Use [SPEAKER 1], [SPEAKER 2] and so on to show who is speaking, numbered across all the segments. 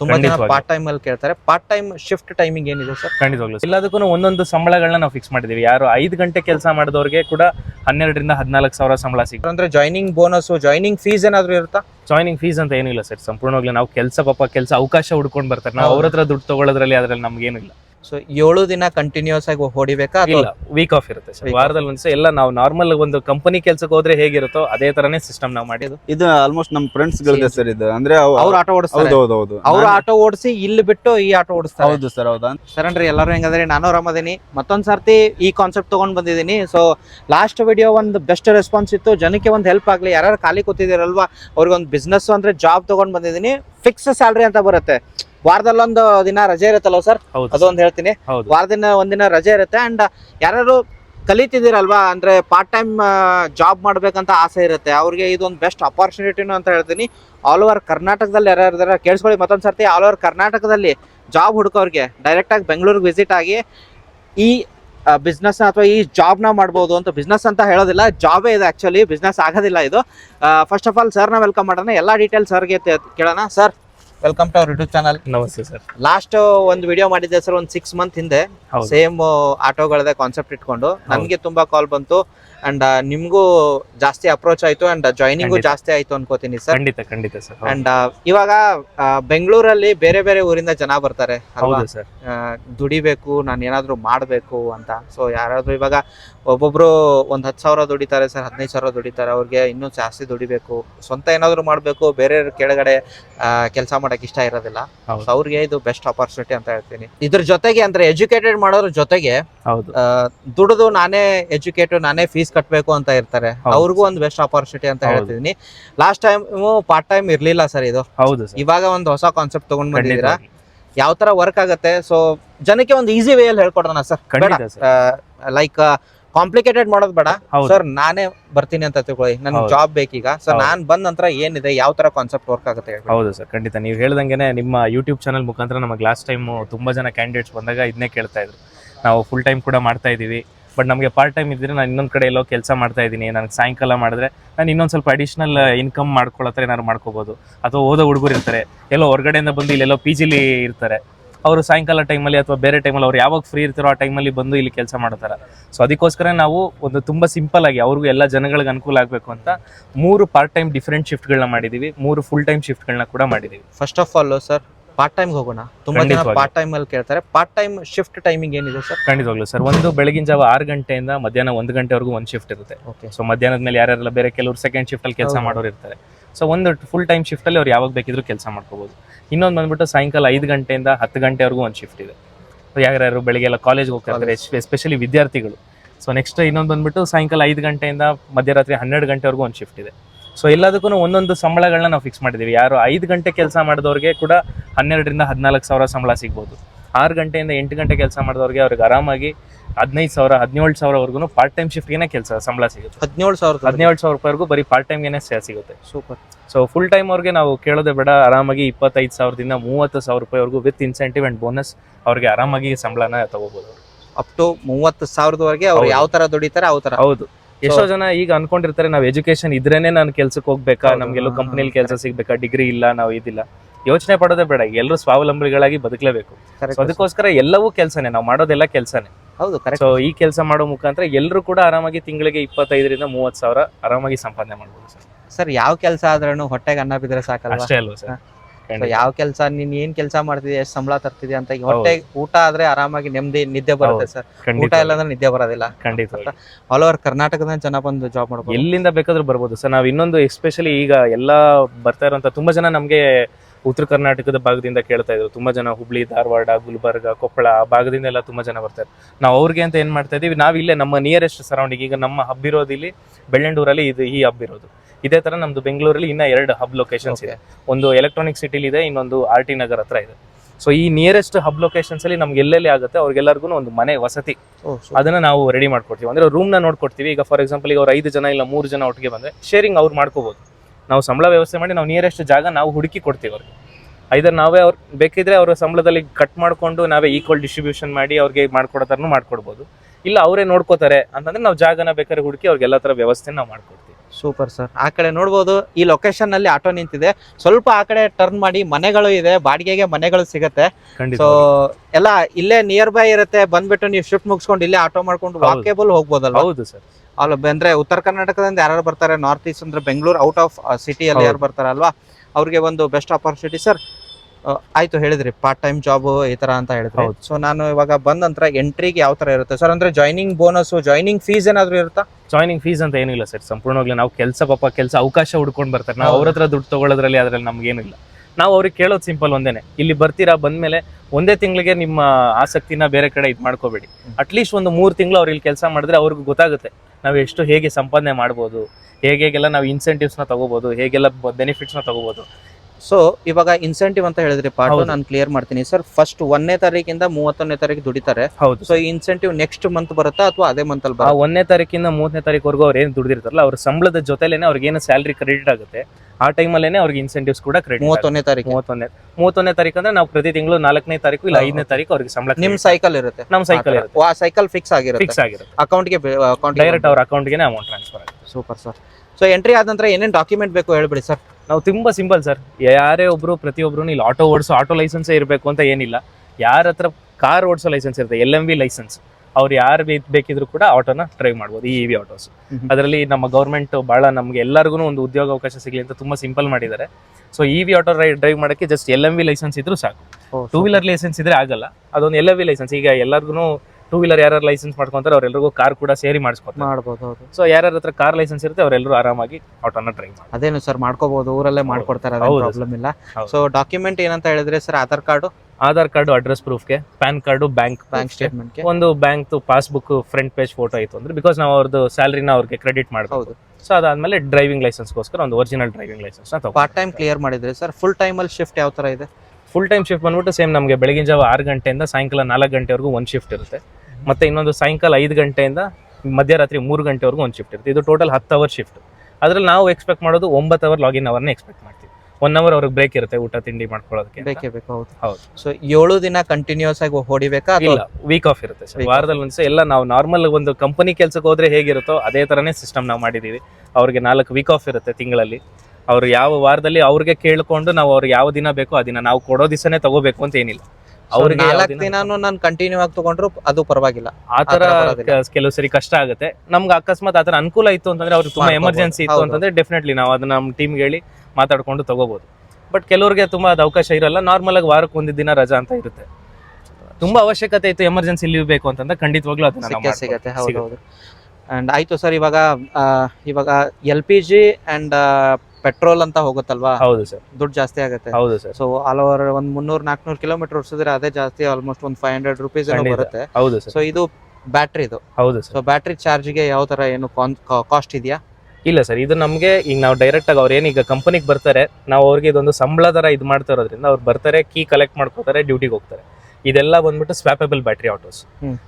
[SPEAKER 1] ತುಂಬಾ ಜನ
[SPEAKER 2] ಖಂಡಿತವಾಗಿ.
[SPEAKER 1] ಪಾರ್ಟ್ ಟೈಮ್ ಅಲ್ಲಿ ಕೇಳ್ತಾರೆ. ಪಾರ್ಟ್ ಟೈಮ್ ಶಿಫ್ಟ್ ಟೈಮಿಂಗ್ ಏನಿದೆ ಸರ್
[SPEAKER 2] ಖಂಡಿತವಾಗ್ಲೂ. ಎಲ್ಲದಕ್ಕೂ ಒಂದೊಂದು ಸಂಬಳಗಳನ್ನ ನಾವು ಫಿಕ್ಸ್ ಮಾಡಿದೀವಿ ಯಾರು ಐದು ಗಂಟೆ ಕೆಲಸ ಮಾಡಿದವ್ರಿಗೆ ಕೂಡ ಹನ್ನೆರಡರಿಂದ ಹದಿನಾಲ್ಕು ಸಾವಿರ ಸಂಬಳ ಸಿಗುತ್ತೆ
[SPEAKER 1] ಅಂದ್ರೆ ಜಾಯ್ನಿಂಗ್ ಬೋನಸ್ ಜಾಯ್ನಿಂಗ್ ಫೀಸ್ ಏನಾದ್ರು ಇರುತ್ತಾ?
[SPEAKER 2] ಜಾಯ್ನಿಂಗ್ ಫೀಸ್ ಅಂತ ಏನಿಲ್ಲ ಸರ್ ಸಂಪೂರ್ಣವಾಗಿ ನಾವು ಕೆಲಸ ಪಾಪ ಕೆಲಸ ಅವಕಾಶ ಹುಡ್ಕೊಂಡು ಬರ್ತಾರೆ. ನಾವು. ಅವ್ರ ಹತ್ರ ದುಡ್ಡು ತಗೊಳ್ಳೋದ್ರಲ್ಲಿ ಅದ್ರಲ್ಲಿ ನಮ್ಗೆ ಇಲ್ಲ.
[SPEAKER 1] ಸೊ ಏಳು ದಿನ ಕಂಟಿನ್ಯೂಸ್ ಆಗಿ ಹೊಡಿಬೇಕಾ
[SPEAKER 2] ಇಲ್ಲ ವೀಕ್ ಆಫ್ ಇರುತ್ತೆ ಸರ್
[SPEAKER 1] Week off.
[SPEAKER 2] ವಾರದಲ್ಲಿ ಒಂದ್ಸ ಎಲ್ಲ ನಾವು ನಾರ್ಮಲ್ ಒಂದು ಕಂಪನಿ ಕೆಲ್ಸಕ್ಕೆ ಹೋದ್ರೆ ಹೇಗಿರುತ್ತೋ ಅದೇ ತರನೇ ಸಿಸ್ಟಮ್ ನಾವು ಮಾಡಿದ್ದು.
[SPEAKER 3] ಇದು ಆಲ್ಮೋಸ್ಟ್ ನಮ್ ಫ್ರೆಂಡ್ಸ್ ಗಳಿದೆ ಸರ್ ಇದು. ಅಂದ್ರೆ ಅವ್ರ
[SPEAKER 1] ಅವ್ರು ಆಟೋ ಓಡಿಸ್ತಾರೆ.
[SPEAKER 3] ಹೌದು ಹೌದು ಹೌದು.
[SPEAKER 1] ಅವ್ರು
[SPEAKER 3] ನಾನು-
[SPEAKER 1] ಆಟೋ ಓಡಿಸಿ ಇಲ್ಲಿ ಬಿಟ್ಟು ಈ ಆಟೋ ಓಡಿಸ್ತಾರೆ.
[SPEAKER 3] ಹೌದು ಸರ್ ಹೌದಾ.
[SPEAKER 1] ಸರಣ್ರಿ ಎಲ್ಲರೂ ಹೆಂಗಂದ್ರೆ ನಾನು ರಮದಿನಿ ಮತ್ತೊಂದ್ ಸರ್ತಿ ಈ ಕಾನ್ಸೆಪ್ಟ್ ತಗೊಂಡ್ ಬಂದಿದ್ದೀನಿ ಸೊ ಲಾಸ್ಟ್ ವಿಡಿಯೋ ಒಂದು ಬೆಸ್ಟ್ ರೆಸ್ಪಾನ್ಸ್ ಇತ್ತು. ಜನಕ್ಕೆ ಒಂದು ಹೆಲ್ಪ್ ಆಗ್ಲಿ. ಯಾರು ಖಾಲಿ ಕೂತಿದಿರಲ್ವಾ ಅವ್ರಿಗೆ ಒಂದು ಬಿಸ್ನೆಸ್ ಅಂದ್ರೆ ಜಾಬ್ ತಗೊಂಡ್ ಬಂದಿದ್ದೀನಿ ಫಿಕ್ಸ್ ಸ್ಯಾಲ್ರಿ ಅಂತ ಬರುತ್ತೆ. ವಾರದಲ್ಲೊಂದು ದಿನ ರಜೆ ಇರುತ್ತಲ್ವ ಸರ್? ಅದೊಂದು ಹೇಳ್ತೀನಿ. ವಾರದಿನ ಒಂದಿನ ರಜೆ ಇರುತ್ತೆ. ಅಂಡ್ ಯಾರು ಕಲಿತಿದ್ದೀರಲ್ವಾ? ಅಂದ್ರೆ ಪಾರ್ಟ್ ಟೈಮ್ ಜಾಬ್ ಮಾಡ್ಬೇಕಂತ ಆಸೆ ಇರುತ್ತೆ. ಅವ್ರಿಗೆ ಇದೊಂದು ಬೆಸ್ಟ್ ಅಪಾರ್ಚುನಿಟಿನೂ ಅಂತ ಹೇಳ್ತೀನಿ. ಆಲ್ ಓವರ್ ಕರ್ನಾಟಕದಲ್ಲಿ ಯಾರ್ಯಾರು ಇದಾರೆ ಕೇಳಿಸ್ಕೊಳ್ಳಿ ಮತ್ತೊಂದು ಸರ್ತಿ. ಆಲ್ ಓವರ್ ಕರ್ನಾಟಕದಲ್ಲಿ ಜಾಬ್ ಹುಡುಕೋರಿಗೆ ಡೈರೆಕ್ಟಾಗಿ ಬೆಂಗಳೂರಿಗೆ ವಿಸಿಟ್ ಆಗಿ ಈ ಬಿಸ್ನೆಸ್ ಅಥವಾ ಈ ಜಾಬ್ನ ಮಾಡ್ಬೋದು ಅಂತ ಬಿಸ್ನೆಸ್ ಅಂತ ಹೇಳೋದಿಲ್ಲ. ಜಾಬೇ ಇದೆ ಆ್ಯಕ್ಚುಲಿ ಬಿಸ್ನೆಸ್ ಆಗೋದಿಲ್ಲ ಇದು. ಫಸ್ಟ್ ಆಫ್ ಆಲ್ ಸರ್ನ ವೆಲ್ಕಮ್ ಮಾಡೋಣ. ಎಲ್ಲ ಡೀಟೇಲ್ಸ್ ಸರ್ಗೆ ಕೇಳೋಣ. Sir welcome to our YouTube channel
[SPEAKER 2] namaste sir.
[SPEAKER 1] Last ಒಂದು ವಿಡಿಯೋ ಮಾಡಿದ್ದೆ ಸರ್ ಒಂದು ಸಿಕ್ಸ್ ಮಂತ್ ಹಿಂದೆ. ಸೇಮ್ ಆಟೋಗಳದೇ ಕಾನ್ಸೆಪ್ಟ್ ಇಟ್ಕೊಂಡು. ನನಗೆ ತುಂಬಾ ಕಾಲ್ ಬಂತು. ಅಂಡ್ ನಿಮ್ಗೂ ಜಾಸ್ತಿ ಅಪ್ರೋಚ್ ಆಯ್ತು ಅಂಡ್ ಜಾಯ್ನಿಂಗು
[SPEAKER 2] ಖಂಡಿತ.
[SPEAKER 1] ಜಾಸ್ತಿ ಆಯ್ತು ಅನ್ಕೋತೀನಿ ಸರ್.
[SPEAKER 2] ಖಂಡಿತ ಖಂಡಿತ ಸರ್ ಹೌದು.
[SPEAKER 1] ಅಂಡ್ ಇವಾಗ ಆ, ಬೆಂಗಳೂರಲ್ಲಿ ಬೇರೆ ಬೇರೆ ಊರಿಂದ ಜನ ಬರ್ತಾರೆ ಅಲ್ವಾ?
[SPEAKER 2] ಹೌದು ಸರ್.
[SPEAKER 1] ಆ, ದುಡಿಬೇಕು ನಾನು ಏನಾದ್ರು ಮಾಡಬೇಕು ಅಂತ. ಸೊ ಯಾರಾದ್ರೂ ಇವಾಗ ಒಬ್ಬೊಬ್ರು ಒಂದ್ ಹತ್ತು ಸಾವಿರ ದುಡಿತಾರೆ ಸರ್ ಹದಿನೈದು ಸಾವಿರ ದುಡಿತಾರೆ ಅವ್ರಿಗೆ ಇನ್ನೂ ಜಾಸ್ತಿ ದುಡಿಬೇಕು. ಸ್ವಂತ ಏನಾದ್ರು ಮಾಡಬೇಕು ಬೇರೆ ಕೆಳಗಡೆ ಕೆಲಸ ಮಾಡಕ್ ಇಷ್ಟ ಇರೋದಿಲ್ಲ.
[SPEAKER 2] ಹೌದು.
[SPEAKER 1] ಸೊ ಅವ್ರಿಗೆ ಇದು ಬೆಸ್ಟ್ ಅಪಾರ್ಚುನಿಟಿ ಅಂತ ಹೇಳ್ತೀನಿ. ಇದ್ರ ಜೊತೆಗೆ ಅಂದ್ರೆ ಎಜುಕೇಟೆಡ್ ಮಾಡೋದ್ರ ಜೊತೆಗೆ
[SPEAKER 2] ಹೌದು.
[SPEAKER 1] ಆ, ದುಡಿದು ನಾನೇ ಎಜುಕೇಟು ನಾನೇ ಫೀಸ್ ಕಟ್ಟಬೇಕು ಅಂತ ಇರ್ತಾರೆ. ಅವ್ರಿಗೂ ಒಂದು ಬೆಸ್ಟ್ ಅಪರ್ಚುನಿಟಿ ಅಂತ
[SPEAKER 2] ಹೇಳ್ತಿದೀನಿ.
[SPEAKER 1] ಹೇಳ್ತಿದ್ದೀನಿ ಲಾಸ್ಟ್ ಟೈಮ್ ಪಾರ್ಟ್ ಟೈಮ್ ಇರ್ಲಿಲ್ಲ ಸರ್ ಇದು.
[SPEAKER 2] ಹೌದು
[SPEAKER 1] ಇವಾಗ ಒಂದು ಹೊಸ ಕಾನ್ಸೆಪ್ಟ್ ತಗೊಂಡ್ ಬಂದಿದ್ದೀರಾ. ಯಾವ ತರ ವರ್ಕ್ ಆಗುತ್ತೆ? ಸೊ ಜನಕ್ಕೆ ಒಂದು ಈಸಿ ವೇಯಲ್ಲಿ ಹೇಳ್ಕೊಡೋಣ ಸರ್. ಲೈಕ್ ಕಾಂಪ್ಲಿಕೇಟೆಡ್ ಮಾಡೋದು ಬೇಡ. ಸರ್ ನಾನೇ ಬರ್ತೀನಿ ಅಂತ ತಿಳ್ಕೊಳ್ಳಿ. ನನ್ಗೆ ಜಾಬ್ ಬೇಕೀಗ. ಸರ್
[SPEAKER 2] ನಾನು
[SPEAKER 1] ನಾನ್ ಬಂದ ನಂತರ ಏನಿದೆ? ಯಾವ ತರ ಕಾನ್ಸೆಪ್ಟ್ ವರ್ಕ್ ಆಗುತ್ತೆ
[SPEAKER 2] ಹೌದು ಸರ್. ಖಂಡಿತ. ನೀವು ಹೇಳ್ದಂಗೆ ನಿಮ್ಮ ಯೂಟ್ಯೂಬ್ ಚಾನಲ್ ಮುಖಾಂತರ ನಮಗೆ ಲಾಸ್ಟ್ ಟೈಮ್ ತುಂಬಾ ಜನ ಕ್ಯಾಂಡಿಡೇಟ್ಸ್ ಬಂದಾಗ ಇದನ್ನೇ ಕೇಳ್ತಾ ಇದ್ರು. ನಾವು ಫುಲ್ ಟೈಮ್ ಕೂಡ ಮಾಡ್ತಾ ಇದೀವಿ. ಬಟ್ ನಮಗೆ ಪಾರ್ಟ್ ಟೈಮ್ ಇದ್ದರೆ ನಾನು ಇನ್ನೊಂದು ಕಡೆ ಎಲ್ಲೋ ಕೆಲಸ ಮಾಡ್ತಾ ಇದ್ದೀನಿ. ನನಗೆ ಸಾಯಂಕಾಲ ಮಾಡಿದ್ರೆ ನಾನು ಇನ್ನೊಂದು ಸ್ವಲ್ಪ ಅಡಿಷನಲ್ ಇನ್ಕಮ್ ಮಾಡ್ಕೊಳತ್ತರ ಏನಾದ್ರು ಮಾಡ್ಕೋಬೋದು. ಅಥವಾ ಓದೋ ಹುಡುಗರು ಇರ್ತಾರೆ. ಎಲ್ಲೋ ಹೊರಗಡೆಯಿಂದ ಬಂದು ಇಲ್ಲೆಲ್ಲೋ ಪಿ ಜಿಲಿ ಇರ್ತಾರೆ. ಅವರು ಸಾಯಂಕಾಲ ಟೈಮಲ್ಲಿ ಅಥವಾ ಬೇರೆ ಟೈಮಲ್ಲಿ ಅವ್ರು ಯಾವಾಗ ಫ್ರೀ ಇರ್ತಾರೋ ಆ ಟೈಮಲ್ಲಿ ಬಂದು ಇಲ್ಲಿ ಕೆಲಸ ಮಾಡ್ತಾರೆ. ಸೊ ಅದಕ್ಕೋಸ್ಕರ ನಾವು ಒಂದು ತುಂಬ ಸಿಂಪಲ್ ಆಗಿ ಅವ್ರಿಗೂ ಎಲ್ಲ ಜನಗಳಿಗೆ ಅನುಕೂಲ ಆಗಬೇಕು ಅಂತ ಮೂರು ಪಾರ್ಟ್ ಟೈಮ್ ಡಿಫ್ರೆಂಟ್ ಶಿಫ್ಟ್ಗಳನ್ನ ಮಾಡಿದ್ದೀವಿ ಮೂರು ಫುಲ್ ಟೈಮ್ ಶಿಫ್ಟ್ಗಳನ್ನ ಕೂಡ ಮಾಡಿದ್ದೀವಿ
[SPEAKER 1] first of all sir part time ಹೋಗೋಣ. ತುಂಬಾ ಜನ
[SPEAKER 2] ಖಂಡಿತವಾಗಿ.
[SPEAKER 1] ಪಾರ್ಟ್ ಟೈಮ್ ಅಲ್ಲಿ ಕೇಳ್ತಾರೆ. ಪಾರ್ಟ್ ಟೈಮ್ ಶಿಫ್ಟ್ ಟೈಮಿಂಗ್ ಏನಿದೆ ಸರ್?
[SPEAKER 2] ಖಂಡಿತವಾಗ್ಲು ಸರ್. ಒಂದು ಬೆಳಗಿನ ಜಾವ ಆರು ಗಂಟೆಯಿಂದ ಮಧ್ಯಾಹ್ನ ಒಂದು ಗಂಟೆವರೆಗೂ ಒಂದು ಶಿಫ್ಟ್ ಇರುತ್ತೆ.
[SPEAKER 1] ಓಕೆ
[SPEAKER 2] ಸೊ ಮಧ್ಯಾಹ್ನದ ಮೇಲೆ ಯಾರ್ಯಾರೆಲ್ಲ ಬೇರೆ ಕೆಲವರು ಸೆಕೆಂಡ್ ಶಿಫ್ಟ್ ಅಲ್ಲಿ ಕೆಲಸ
[SPEAKER 1] ಹೌದು.
[SPEAKER 2] ಮಾಡೋರು ಇರ್ತಾರೆ. ಸೊ ಒಂದು ಫುಲ್ ಟೈಮ್ ಶಿಫ್ಟ್ ಅಲ್ಲಿ ಅವ್ರು ಯಾವಾಗ ಬೇಕಿದ್ರು ಕೆಲಸ ಮಾಡ್ಕೋಬಹುದು ಇನ್ನೊಂದು ಬಂದ್ಬಿಟ್ಟು ಸಾಯಂಕಾಲ ಐದು ಗಂಟೆಯಿಂದ ಹತ್ತು ಗಂಟೆವರೆಗೂ ಒಂದು ಶಿಫ್ಟ್ ಇದೆ. So ಯಾರ್ಯಾರು ಬೆಳಿಗ್ಗೆ ಎಲ್ಲ ಕಾಲೇಜ್ ಹೋಗ್ತಾರೆ ಇರ್ತಾರೆ ಎಸ್ಪೆಷಲಿ ವಿದ್ಯಾರ್ಥಿಗಳು. ಸೊ ನೆಕ್ಸ್ಟ್ ಇನ್ನೊಂದು ಬಂದ್ಬಿಟ್ಟು ಸಾಯಂಕಾಲ ಐದು ಗಂಟೆಯಿಂದ ಮಧ್ಯರಾತ್ರಿ ಹನ್ನೆರಡು ಗಂಟೆವರೆಗೂ ಒಂದು ಶಿಫ್ಟ್ ಇದೆ. ಸೊ ಎಲ್ಲದಕ್ಕೂ ಒಂದೊಂದು ಸಂಬಳಗಳನ್ನ ನಾವು ಫಿಕ್ಸ್ ಮಾಡಿದ್ದೀವಿ. ಯಾರು ಐದು ಗಂಟೆ ಕೆಲಸ ಮಾಡಿದವ್ರಿಗೆ ಕೂಡ ಹನ್ನೆರಡರಿಂದ ಹದಿನಾಲ್ಕು ಸಾವಿರ ಸಂಬಳ ಸಿಗ್ಬೋದು. ಆರು ಗಂಟೆಯಿಂದ ಎಂಟು ಗಂಟೆ ಕೆಲಸ ಮಾಡಿದವ್ರಿಗೆ ಅವ್ರಿಗೆ ಆರಾಮಾಗಿ ಹದಿನೈದು ಸಾವಿರ ಹದಿನೇಳು ಸಾವಿರವರೆಗೂ ಪಾರ್ಟ್ ಟೈಮ್ ಶಿಫ್ಟ್ಗೆ ಕೆಲಸ ಸಂಬಳ ಸಿಗುತ್ತೆ.
[SPEAKER 1] ಹದಿನೇಳು ಸಾವಿರ
[SPEAKER 2] ಹದಿನೇಳು ಸಾವಿರ ರೂಪಾಯಿವರೆಗೂ ಬರೀ ಪಾರ್ಟ್ ಟೈಮ್ಗೆ ಸಿಗುತ್ತೆ.
[SPEAKER 1] ಸೂಪರ್
[SPEAKER 2] ಸೊ ಫುಲ್ ಟೈಮ್ ಅವ್ರಿಗೆ ನಾವು ಕೇಳೋದೇ ಬೇಡ ಆರಾಮಾಗಿ ಇಪ್ಪತ್ತೈದು ಸಾವಿರದಿಂದ ಮೂವತ್ತು ಸಾವಿರ ರೂಪಾಯಿವರೆಗೂ ವಿತ್ ಇನ್ಸೆಂಟಿವ್ ಅಂಡ್ ಬೋನಸ್ ಅವ್ರಿಗೆ ಆರಾಮಾಗಿ ಸಂಬಳನ ತಗೋಬಹುದು ಅವ್ರು.
[SPEAKER 1] ಅಪ್ ಟು ಮೂವತ್ತು ಸಾವಿರದವರೆಗೆ ಅವ್ರು ಯಾವ ತರ ದುಡಿತಾರೆ ಯಾವ ತರ.
[SPEAKER 2] ಹೌದು. ಎಷ್ಟೋ ಜನ ಈಗ ಅನ್ಕೊಂಡಿರ್ತಾರೆ ನಾವು ಎಜುಕೇಶನ್ ಇದ್ರೇನೆ ನಾನು ಕೆಲ್ಸಕ್ಕೆ ಹೋಗ್ಬೇಕಾ? ನಮ್ಗೆಲ್ಲೋ ಕಂಪ್ನಿಲಿ ಕೆಲಸ ಸಿಗ್ಬೇಕಾ? ಡಿಗ್ರಿ ಇಲ್ಲ ನಾವು ಇದಿಲ್ಲ. ಯೋಚನೆ ಪಡೋದೇ ಬೇಡ ಎಲ್ಲರೂ ಸ್ವಾವಲಂಬಿಗಳಾಗಿ ಬದುಕಲೇಬೇಕು. ಅದಕ್ಕೋಸ್ಕರ ಎಲ್ಲವೂ ಕೆಲಸನೇ ನಾವು ಮಾಡೋದೆಲ್ಲ ಕೆಲಸನೇ.
[SPEAKER 1] ಹೌದು
[SPEAKER 2] ಸೊ ಈ ಕೆಲಸ ಮಾಡೋ ಮುಖಾಂತರ ಎಲ್ಲರೂ ಕೂಡ ಆರಾಮಾಗಿ ತಿಂಗಳಿಗೆ ಇಪ್ಪತ್ತೈದರಿಂದ ಮೂವತ್ತು ಸಾವಿರ ಆರಾಮಾಗಿ ಸಂಪಾದನೆ ಮಾಡ್ಬೋದು ಸರ್.
[SPEAKER 1] ಸರ್ ಯಾವ ಕೆಲಸ ಆದ್ರೂ ಹೊಟ್ಟೆಗೆ ಅನ್ನ ಬಿದ್ರೆ ಸಾಕಲ್ಲ
[SPEAKER 2] ಅಷ್ಟೇ ಅಲ್ವಾ ಸರ್.
[SPEAKER 1] ಯಾವ ಕೆಲಸ ನೀನ್ ಏನ್ ಕೆಲಸ ಮಾಡ್ತಿದ್ಯಾ ಎಷ್ಟು ಸಂಬಳ ತರ್ತಿದ್ಯಾ ಅಂತ ಹೊಟ್ಟೆ ಊಟ ಆದ್ರೆ ಆರಾಮಾಗಿ ನೆಮ್ಮದಿ ನಿದ್ದೆ ಬರುತ್ತೆ ಸರ್. ಊಟ ಇಲ್ಲ ಅಂದ್ರೆ ನಿದ್ದೆ ಬರೋದಿಲ್ಲ.
[SPEAKER 2] ಖಂಡಿತ.
[SPEAKER 1] ಆಲ್ ಓವರ್ ಕರ್ನಾಟಕದ ಜನ ಬಂದು ಜಾಬ್ ಮಾಡ್ಬೋದು.
[SPEAKER 2] ಎಲ್ಲಿಂದ ಬೇಕಾದ್ರೂ ಬರ್ಬೋದು. ಸರ್ ನಾವು ಇನ್ನೊಂದು ಎಸ್ಪೆಷಲಿ ಈಗ ಎಲ್ಲಾ ಬರ್ತಾ ಇರುವಂತ ತುಂಬಾ ಜನ ನಮ್ಗೆ ಉತ್ತರ ಕರ್ನಾಟಕದ ಭಾಗದಿಂದ ಕೇಳ್ತಾ ಇದ್ರು. ತುಂಬಾ ಜನ ಹುಬ್ಳಿ ಧಾರವಾಡ ಗುಲ್ಬರ್ಗ ಕೊಪ್ಪಳ ಆ ಭಾಗದಿಂದ ಎಲ್ಲ ತುಂಬಾ ಜನ ಬರ್ತಾರೆ ನಾವು ಅವ್ರಿಗೆ ಅಂತ ಏನ್ ಮಾಡ್ತಾ ಇದೀವಿ ನಾವ್ ಇಲ್ಲೇ ನಮ್ಮ ನಿಯರೆಸ್ಟ್ ಸರೌಂಡಿಂಗ್ ಈಗ ನಮ್ಮ ಹಬ್ ಇರೋದು ಇಲ್ಲಿ ಬೆಳ್ಳಂಡೂರಲ್ಲಿ ಇದು ಈ ಹಬ್ ಇರೋದು ಇದೇ ತರ ನಮ್ದು ಬೆಂಗಳೂರಲ್ಲಿ ಇನ್ನ ಎರಡು ಹಬ್ ಲೊಕೇಶನ್ಸ್ ಇದೆ. ಒಂದು ಎಲೆಕ್ಟ್ರಾನಿಕ್ ಸಿಟಿಲಿ ಇದೆ ಇನ್ನೊಂದು ಆರ್ ಟಿ ನಗರ್ ಹತ್ರ ಇದೆ. ಸೊ ಈ ನಿಯರೆಸ್ಟ್ ಹಬ್ ಲೊಕೇಶನ್ಸ್ ಅಲ್ಲಿ ನಮ್ಗೆ ಎಲ್ಲೆಲ್ಲಿ ಆಗುತ್ತೆ ಅವ್ರಿಗೆಲ್ಲರಿಗೂ ಒಂದು ಮನೆ ವಸತಿ. ಅದನ್ನ ನಾವು ರೆಡಿ ಮಾಡ್ಕೊಡ್ತೀವಿ. ಅಂದ್ರೆ ರೂಮ್ನ ನೋಡ್ಕೊಡ್ತೀವಿ. ಈಗ ಫಾರ್ ಎಕ್ಸಾಂಪಲ್ ಈಗ ಅವ್ರು ಐದು ಜನ ಇಲ್ಲ ಮೂರು ಜನ ಒಟ್ಟಿಗೆ ಬಂದ್ರೆ ಶೇರಿಂಗ್ ಅವ್ರು ಮಾಡ್ಕೋಬಹುದು ನಾವು ಸಂಬಳ ವ್ಯವಸ್ಥೆ ಮಾಡಿ ನಾವು ನಿಯರೆಸ್ಟ್ ಜಾಗ ನಾವು ಹುಡುಕಿ ಕೊಡ್ತೀವಿ ಅವ್ರಿಗೆ. ಐದರ್ ನಾವೇ ಅವ್ರು ಬೇಕಿದ್ರೆ ಅವರ ಸಂಬಳದಲ್ಲಿ ಕಟ್ ಮಾಡ್ಕೊಂಡು ನಾವೇ ಈಕ್ವಲ್ ಡಿಸ್ಟ್ರಿಬ್ಯೂಷನ್ ಮಾಡಿ ಅವ್ರಿಗೆ ಮಾಡ್ಕೊಡೋ ಥರನೂ ಮಾಡ್ಕೊಡ್ಬೋದು. ಇಲ್ಲ ಅವರೇ ನೋಡ್ಕೋತಾರೆ ಅಂತಂದ್ರೆ ನಾವು ಜಾಗನ ಬೇಕಾದ್ರೆ ಹುಡುಕಿ ಅವ್ರಿಗೆ ಎಲ್ಲ ತರ ವ್ಯವಸ್ಥೆ ನಾವು ಮಾಡ್ಕೊಡ್ತೀವಿ.
[SPEAKER 1] Super sir. ಆ ಕಡೆ ನೋಡ್ಬೋದು ಈ ಲೊಕೇಶನ್ನಲ್ಲಿ ಆಟೋ ನಿಂತಿದೆ. ಸ್ವಲ್ಪ ಆ ಕಡೆ ಟರ್ನ್ ಮಾಡಿ ಮನೆಗಳು ಇದೆ ಬಾಡಿಗೆಗೆ ಮನೆಗಳು ಸಿಗತ್ತೆ. ಸೊ ಎಲ್ಲ ಇಲ್ಲೇ ನಿಯರ್ ಬೈ ಇರುತ್ತೆ ಬಂದ್ಬಿಟ್ಟು ನೀವು ಶಿಫ್ಟ್ ಮುಗಿಸ್ಕೊಂಡು ಇಲ್ಲೇ ಆಟೋ ಮಾಡ್ಕೊಂಡು. ವಾಕೇಬಲ್ ಹೋಗ್ಬೋದಲ್ಲ
[SPEAKER 2] ಹೌದು ಸರ್.
[SPEAKER 1] ಅಲ್ಲ ಅಂದ್ರೆ ಉತ್ತರ ಕರ್ನಾಟಕದಿಂದ ಯಾರು ಬರ್ತಾರೆ ನಾರ್ತ್ ಈಸ್ಟ್ ಅಂದ್ರೆ ಬೆಂಗಳೂರು ಔಟ್ ಆಫ್ ಸಿಟಿಯಲ್ಲಿ
[SPEAKER 2] ಅಲ್ಲಿ
[SPEAKER 1] ಯಾರು ಬರ್ತಾರಲ್ವಾ? ಅವ್ರಿಗೆ ಒಂದು ಬೆಸ್ಟ್ ಆಪರ್ಚುನಿಟಿ ಸರ್. ಆಯ್ತು ಹೇಳಿದ್ರಿ ಪಾರ್ಟ್ ಟೈಮ್ ಜಾಬ್ ಈ ತರ ಅಂತ ಹೇಳಿದ್ರೆ. ಸೊ ನಾನು ಇವಾಗ ಬಂದ ನಂತರ ಎಂಟ್ರಿಗೆ ಯಾವ ತರ ಇರುತ್ತೆ? ಸರ್ ಅಂದ್ರೆ ಜಾಯ್ನಿಂಗ್ ಬೋನಸ್ ಜಾಯ್ನಿಂಗ್ ಫೀಸ್ ಏನಾದ್ರು ಇರುತ್ತಾ?
[SPEAKER 2] ಜಾಯ್ನಿಂಗ್ ಫೀಸ್ ಅಂತ ಏನಿಲ್ಲ ಸರ್ ಸಂಪೂರ್ಣವಾಗಿ ನಾವು ಕೆಲಸ ಪಾಪ ಕೆಲಸ ಅವಕಾಶ ಹುಡ್ಕೊಂಡು ಬರ್ತಾರೆ. ನಾವು. ಅವ್ರ ಹತ್ರ ದುಡ್ಡು ತಗೊಳ್ಳೋದ್ರಲ್ಲಿ ಅದ್ರಲ್ಲಿ ನಮ್ಗೇನಿಲ್ಲ. ನಾವು ಅವ್ರಿಗೆ ಕೇಳೋದು ಸಿಂಪಲ್ ಒಂದೇನೆ. ಇಲ್ಲಿ ಬರ್ತೀರಾ ಬಂದ್ಮೇಲೆ ಒಂದೇ ತಿಂಗಳಿಗೆ ನಿಮ್ಮ ಆಸಕ್ತಿನ ಬೇರೆ ಕಡೆ ಇದು ಮಾಡ್ಕೋಬೇಡಿ. ಅಟ್ಲೀಸ್ಟ್ ಒಂದು ಮೂರು ತಿಂಗಳು ಅವ್ರು ಇಲ್ಲಿ ಕೆಲಸ ಮಾಡಿದ್ರೆ ಅವ್ರಿಗೆ ಗೊತ್ತಾಗುತ್ತೆ. ನಾವು ಎಷ್ಟು ಹೇಗೆ ಸಂಪಾದನೆ ಮಾಡ್ಬೋದು ಹೇಗೆ ಹೇಗೆಲ್ಲ ನಾವು ಇನ್ಸೆಂಟಿವ್ಸ್ನ ತಗೋಬೋದು ಹೇಗೆಲ್ಲ ಬೆನಿಫಿಟ್ಸ್ನ ತಗೋಬೋದು.
[SPEAKER 1] ಸೊ ಇವಾಗ ಇನ್ಸೆಂಟಿವ್ ಅಂತ ಹೇಳಿದ್ರಿ ಪಾರ್ಟ್. ನಾನು ಕ್ಲಿಯರ್ ಮಾಡ್ತೀನಿ. ಸರ್ ಫಸ್ಟ್ ಒಂದನೇ ತಾರೀಕಿಂದ ಮೂವತ್ತೊಂದನೇ ತಾರೀಕು ದುಡಿತಾರೆ.
[SPEAKER 2] ಹೌದು.
[SPEAKER 1] ಸೊ ಇನ್ಸೆಂಟಿವ್ ನೆಕ್ಸ್ಟ್ ಮಂತ್ ಬರುತ್ತಾ ಅಥವಾ ಅದೇ ಮಂತ್ ಅಲ್ಲಿ
[SPEAKER 2] ಒಂದನೇ ತಾರೀಕಿಂದ ಮೂವತ್ತನೇ ತಾರೀಕುವರೆಗೂ ಅವ್ರು ಏನು ದುಡ್ದಿರ್ತಾರಲ್ಲ ಅವ್ರ ಸಂಬಳದ ಜೊತೆಲೇನೆ ಅವ್ರಿಗೆ ಏನು ಸ್ಯಾಲ್ರಿ ಕ್ರೆಡಿಟ್ ಆಗುತ್ತೆ ಆ ಟೈಮಲ್ಲೇ ಅವ್ರಿಗೆ ಇನ್ಸೆಂಟಿವ್ಸ್ ಕೂಡ ಕ್ರೆಡಿಟ್
[SPEAKER 1] ಮೂವತ್ತೊಂದನೇ ತಾರೀಕು
[SPEAKER 2] ಮೂವತ್ತೊಂದನೇ ಮೂವತ್ತೊಂದನೇ ತಾರೀಕು ಅಂದ್ರೆ ನಾವು ಪ್ರತಿ ತಿಂಗಳು ನಾಲ್ಕನೇ ತಾರೀಕು ಇಲ್ಲ. ಐದನೇ ತಾರೀಕು ಅವ್ರಿಗೆ ಸಂಬಳ
[SPEAKER 1] ನಿಮ್ ಸೈಕಲ್ ಇರುತ್ತೆ.
[SPEAKER 2] ನಮ್ ಸೈಕಲ್ ಇರುತ್ತೆ.
[SPEAKER 1] ಆ ಸೈಕಲ್ ಫಿಕ್ಸ್ ಆಗಿರುತ್ತೆ.
[SPEAKER 2] ಫಿಕ್ಸ್ ಆಗಿರುತ್ತೆ.
[SPEAKER 1] ಅಕೌಂಟ್ಗೆ ಅಕೌಂಟ್
[SPEAKER 2] ಡೈರೆಕ್ಟ್ ಅವ್ರ ಅಕೌಂಟ್ಗೆ ಅಮೌಂಟ್ ಟ್ರಾನ್ಸ್ಫರ್ ಆಗುತ್ತೆ.
[SPEAKER 1] ಸೂಪರ್ ಸರ್ ಸೊ ಎಂಟ್ರಿ ಆದ ನಂತರ ಏನೇನು ಡಾಕ್ಯುಮೆಂಟ್ ಬೇಕು ಹೇಳ್ಬಿಡಿ ಸರ್
[SPEAKER 2] ನಾವು ತುಂಬಾ ಸಿಂಪಲ್ ಸರ್. ಯಾರೇ ಒಬ್ರು ಪ್ರತಿಯೊಬ್ರು ಇಲ್ಲಿ ಆಟೋ ಓಡಿಸೋ ಆಟೋ ಲೈಸೆನ್ಸ್ ಇರಬೇಕು ಅಂತ ಏನಿಲ್ಲ. ಯಾರ ಹತ್ರ ಕಾರ್ ಓಡಿಸೋ ಲೈಸೆನ್ಸ್ ಇರುತ್ತೆ ಎಲ್ ಎಂ ವಿ ಲೈಸೆನ್ಸ್ ಅವ್ರು ಯಾರು ಬೇಕಿದ್ರು ಕೂಡ ಆಟೋನ ಡ್ರೈವ್ ಮಾಡ್ಬೋದು ಈ ವಿ ಆಟೋಸ್. ಅದರಲ್ಲಿ ನಮ್ಮ ಗೌರ್ಮೆಂಟ್ ಬಹಳ ನಮಗೆ ಎಲ್ಲರಿಗೂ ಒಂದು ಉದ್ಯೋಗ ಅವಕಾಶ ಸಿಗಲಿ ಅಂತ ತುಂಬಾ ಸಿಂಪಲ್ ಮಾಡಿದ್ದಾರೆ. So E V auto drive ಮಾಡೋಕ್ಕೆ just L M V license ಇದ್ರೂ ಸಾಕು. ಟೂ ವೀಲರ್ ಲೈಸೆನ್ಸ್ ಇದ್ರೆ ಆಗಲ್ಲ. ಅದೊಂದು ಎಲ್ ಎಂ ವಿ ಲೈಸೆನ್ಸ್ ಈಗ ಎಲ್ಲರಿಗೂ ಟೂ ವೀಲರ್ ಯಾರು ಲೈಸೆನ್ಸ್ ಮಾಡ್ಕೊಂತಾರೆ ಅವರೆಲ್ಲರಿಗೂ ಕಾರ್ ಕೂಡ ಸೇರಿ ಮಾಡಿಸ್ಕೊತಾರೆ.
[SPEAKER 1] ಮಾಡ್ಬೋದು ಹೌದು.
[SPEAKER 2] ಸೊ ಯಾರ್ಯಾರ ಹತ್ರ ಕಾರ್ ಲೈಸೆನ್ಸ್ ಇರುತ್ತೆ ಅವರೆಲ್ಲರೂ ಆರಾಮಾಗಿ ಆಟೋನ ಡ್ರೈವ್ ಮಾಡ್ತಾರೆ
[SPEAKER 1] ಅದೇನು ಸರ್ ಮಾಡ್ಕೋಬಹುದು ಊರಲ್ಲೇ ಮಾಡ್ಕೊಡ್ತಾರೆ
[SPEAKER 2] ಹೌದು
[SPEAKER 1] ಪ್ರಾಬ್ಲಮ್ ಇಲ್ಲ.
[SPEAKER 2] ಹೌದು.
[SPEAKER 1] ಸೊ ಡಾಕ್ಯುಮೆಂಟ್ ಏನಂತ ಹೇಳಿದ್ರೆ sir Aadhaar card?
[SPEAKER 2] Aadhaar card address ಪ್ರೂಫ್ಗೆ PAN card bank
[SPEAKER 1] bank statement
[SPEAKER 2] ಒಂದು bank passbook front page photo ಇತ್ತು ಅಂದ್ರೆ ಬಿಕಾಸ್ ನಾವು ಅವ್ರದ್ದು ಸ್ಯಾಲರಿನ ಅವ್ರಿಗೆ ಕ್ರೆಡಿಟ್ ಮಾಡಬಹುದು
[SPEAKER 1] ಹೌದು.
[SPEAKER 2] ಸೊ ಅದಾದ್ಮೇಲೆ ಡ್ರೈವಿಂಗ್ ಲೈಸೆನ್ಸ್ಗೋಸ್ಕರ ಒಂದು original driving license
[SPEAKER 1] part time clear ಮಾಡಿದ್ರೆ ಸರ್ ಫುಲ್ ಟೈಮ್ ಅಲ್ಲಿ ಶಿಫ್ಟ್ ಯಾವ ತರ ಇದೆ?
[SPEAKER 2] ಫುಲ್ ಟೈಮ್ ಶಿಫ್ಟ್ ಬಂದ್ಬಿಟ್ಟು ಸೇಮ್ ನಮಗೆ ಬೆಳಗಿನ ಜಾವ ಆರು ಗಂಟೆಯಿಂದ ಸಾಯಂಕಾಲ ನಾಲ್ಕು ಗಂಟೆವರೆಗೂ ಒಂದು ಶಿಫ್ಟ್ ಇರುತ್ತೆ. ಮತ್ತೆ ಇನ್ನೊಂದು ಸಾಯಂಕಾಲ ಐದು ಗಂಟೆಯಿಂದ ಮಧ್ಯರಾತ್ರಿ ಮೂರು ಗಂಟೆವರೆಗೂ ಒಂದು ಶಿಫ್ಟ್ ಇರುತ್ತೆ. ಇದು ಟೋಟಲ್ ಹತ್ತು ಅವರ್ ಶಿಫ್ಟ್ ಅದರಲ್ಲಿ ನಾವು ಎಕ್ಸ್ಪೆಕ್ಟ್ ಮಾಡೋದು ಒಂಬತ್ತು ಅವರ್ ಲಾಗಿನ್ ಅವರ್ನೇ ಎಕ್ಸ್ಪೆಕ್ಟ್ ಮಾಡ್ತೀವಿ. ಒನ್ ಅವರ್ ಅವ್ರಿಗೆ ಬ್ರೇಕ್ ಇರುತ್ತೆ ಊಟ ತಿಂಡಿ ಮಾಡ್ಕೊಳ್ಳೋದಕ್ಕೆ
[SPEAKER 1] ಬೇಕೇ ಬೇಕು ಹೌದು.
[SPEAKER 2] ಹೌದು.
[SPEAKER 1] ಸೊ ಏಳು ದಿನ ಕಂಟಿನ್ಯೂಸ್ ಆಗಿ ಹೊಡಿಬೇಕಾ
[SPEAKER 2] ಇಲ್ಲ ವೀಕ್ ಆಫ್ ಇರುತ್ತೆ ಸರ್. ವಾರದಲ್ಲಿ ಒಂದ್ಸ ಎಲ್ಲ ನಾವು ನಾರ್ಮಲ್ ಒಂದು ಕಂಪನಿ ಕೆಲಸಕ್ಕೆ ಹೋದ್ರೆ ಹೇಗಿರುತ್ತೋ ಅದೇ ತರನೇ ಸಿಸ್ಟಮ್ ನಾವು ಮಾಡಿದೀವಿ ಅವ್ರಿಗೆ ನಾಲ್ಕು ವೀಕ್ ಆಫ್ ಇರುತ್ತೆ ತಿಂಗಳಲ್ಲಿ. ಅವ್ರು ಯಾವ ವಾರದಲ್ಲಿ ಅವ್ರಿಗೆ ಕೇಳ್ಕೊಂಡು ನಾವು ಅವ್ರಿಗೆ ಯಾವ ದಿನ ಬೇಕೋ ಆ ದಿನ ನಾವು ಕೊಡೋ ದಿವಸನೇ ತಗೋಬೇಕು ಅಂತ ಏನಿಲ್ಲ ಅವ್ರಿಗೆ ಯಾವ
[SPEAKER 1] ನಾಲ್ಕು
[SPEAKER 2] ದಿನ
[SPEAKER 1] ದಿನಾನು ನಾನು ಕಂಟಿನ್ಯೂ ಆಗಿ ತಗೊಂಡ್ರು ಅದು ಪರವಾಗಿಲ್ಲ
[SPEAKER 2] ಆ ತರ
[SPEAKER 1] ಆ ತರ ಬರೋದಿಲ್ಲ.
[SPEAKER 2] ಕ- ಕೆಲವು ಸರಿ ಕಷ್ಟ ಆಗುತ್ತೆ ನಮ್ಗೆ ಅಕಸ್ಮಾತ್ ಆತರ ಅನುಕೂಲ ಇತ್ತು ಅಂತಂದ್ರೆ ಅವ್ರಿಗೆ ತುಂಬಾ
[SPEAKER 1] ಮಾಡ್ಕೋಬೋದು.
[SPEAKER 2] ಎಮರ್ಜೆನ್ಸಿ ಇತ್ತು
[SPEAKER 1] ಹೌದು.
[SPEAKER 2] ಅಂತಂದ್ರೆ ಡೆಫಿನೆಟ್ಲಿ ನಾವು ಅದನ್ನ ನಮ್ಮ ಟೀಮ್ಗೆ ಹೇಳಿ ಮಾತಾಡ್ಕೊಂಡು ತಗೋಬಹುದು ಬಟ್ ಕೆಲವ್ರಿಗೆ ತುಂಬಾ ಅದು ಅವಕಾಶ ಇರಲ್ಲ ನಾರ್ಮಲ್ ಆಗಿ ವಾರಕ್ಕೆ ಒಂದ್ ದಿನ ರಜಾ ಅಂತ ಇರುತ್ತೆ ತುಂಬಾ ಅವಶ್ಯಕತೆ ಇತ್ತು ಎಮರ್ಜೆನ್ಸಿ ಲೀವ್ ಬೇಕು ಅಂತಂದ್ರೆ ಖಂಡಿತವಾಗ್ಲೂ ಅದನ್ನ ನಾವು
[SPEAKER 1] ಸಿಕ್ಕೇ
[SPEAKER 2] ಮಾಡ್ಬೋದು.
[SPEAKER 1] ಸಿಗತ್ತೆ ಹೌದು
[SPEAKER 2] ಸಿಗುತ್ತೆ.
[SPEAKER 1] ಹೌದು ಅಂಡ್ ಆಯ್ತು ಸರ್ ಇವಾಗ ಆ, ಇವಾಗ L P G and petrol ಅಂತ ಹೋಗುತ್ತಲ್ವಾ?
[SPEAKER 2] ಹೌದು ಸರ್.
[SPEAKER 1] ದುಡ್ಡು ಜಾಸ್ತಿ ಆಗುತ್ತೆ.
[SPEAKER 2] ಹೌದು ಸರ್.
[SPEAKER 1] ಸೊ ಆಲ್ ಓವರ್ ಒಂದ್ ಮುನ್ನೂರ್ ನಾಲ್ಕನೂರು ಕಿಲೋಮೀಟರ್ ಓಡಿಸಿದ್ರೆ ಅದೇ ಜಾಸ್ತಿ ಆಲ್ಮೋಸ್ಟ್ ಒಂದ್ ಫೈವ್ ಹಂಡ್ರೆಡ್ ರುಪೀಸ್ ಏನೋ. ಬರುತ್ತೆ.
[SPEAKER 2] ಹೌದು ಸರ್.
[SPEAKER 1] ಸೊ ಇದು ಬ್ಯಾಟ್ರಿ ಇದು.
[SPEAKER 2] ಹೌದು
[SPEAKER 1] ಸೊ ಬ್ಯಾಟ್ರಿ ಚಾರ್ಜ್ಗೆ ಯಾವ ತರ ಏನು ಕಾಸ್ಟ್ ಇದೆಯಾ?
[SPEAKER 2] ಇಲ್ಲ ಸರ್ ಇದು ನಮಗೆ ಈಗ ನಾವು ಡೈರೆಕ್ಟ್ ಆಗಿ ಅವ್ರು ಏನೀಗ ಕಂಪನಿಗೆ ಬರ್ತಾರೆ ನಾವು ಅವ್ರಿಗೆ ಇದೊಂದು ಸಂಬಳ ತರ ಇದು ಮಾಡ್ತಾ ಇರೋದ್ರಿಂದ ಅವ್ರು ಬರ್ತಾರೆ ಕೀ ಕಲೆಕ್ಟ್ ಮಾಡ್ಕೋತಾರೆ ಡ್ಯೂಟಿಗೆ ಹೋಗ್ತಾರೆ. ಇದೆಲ್ಲ ಬಂದ್ಬಿಟ್ಟು ಸ್ವಾಪಬಲ್ ಬ್ಯಾಟ್ರಿ ಆಟೋಸ್.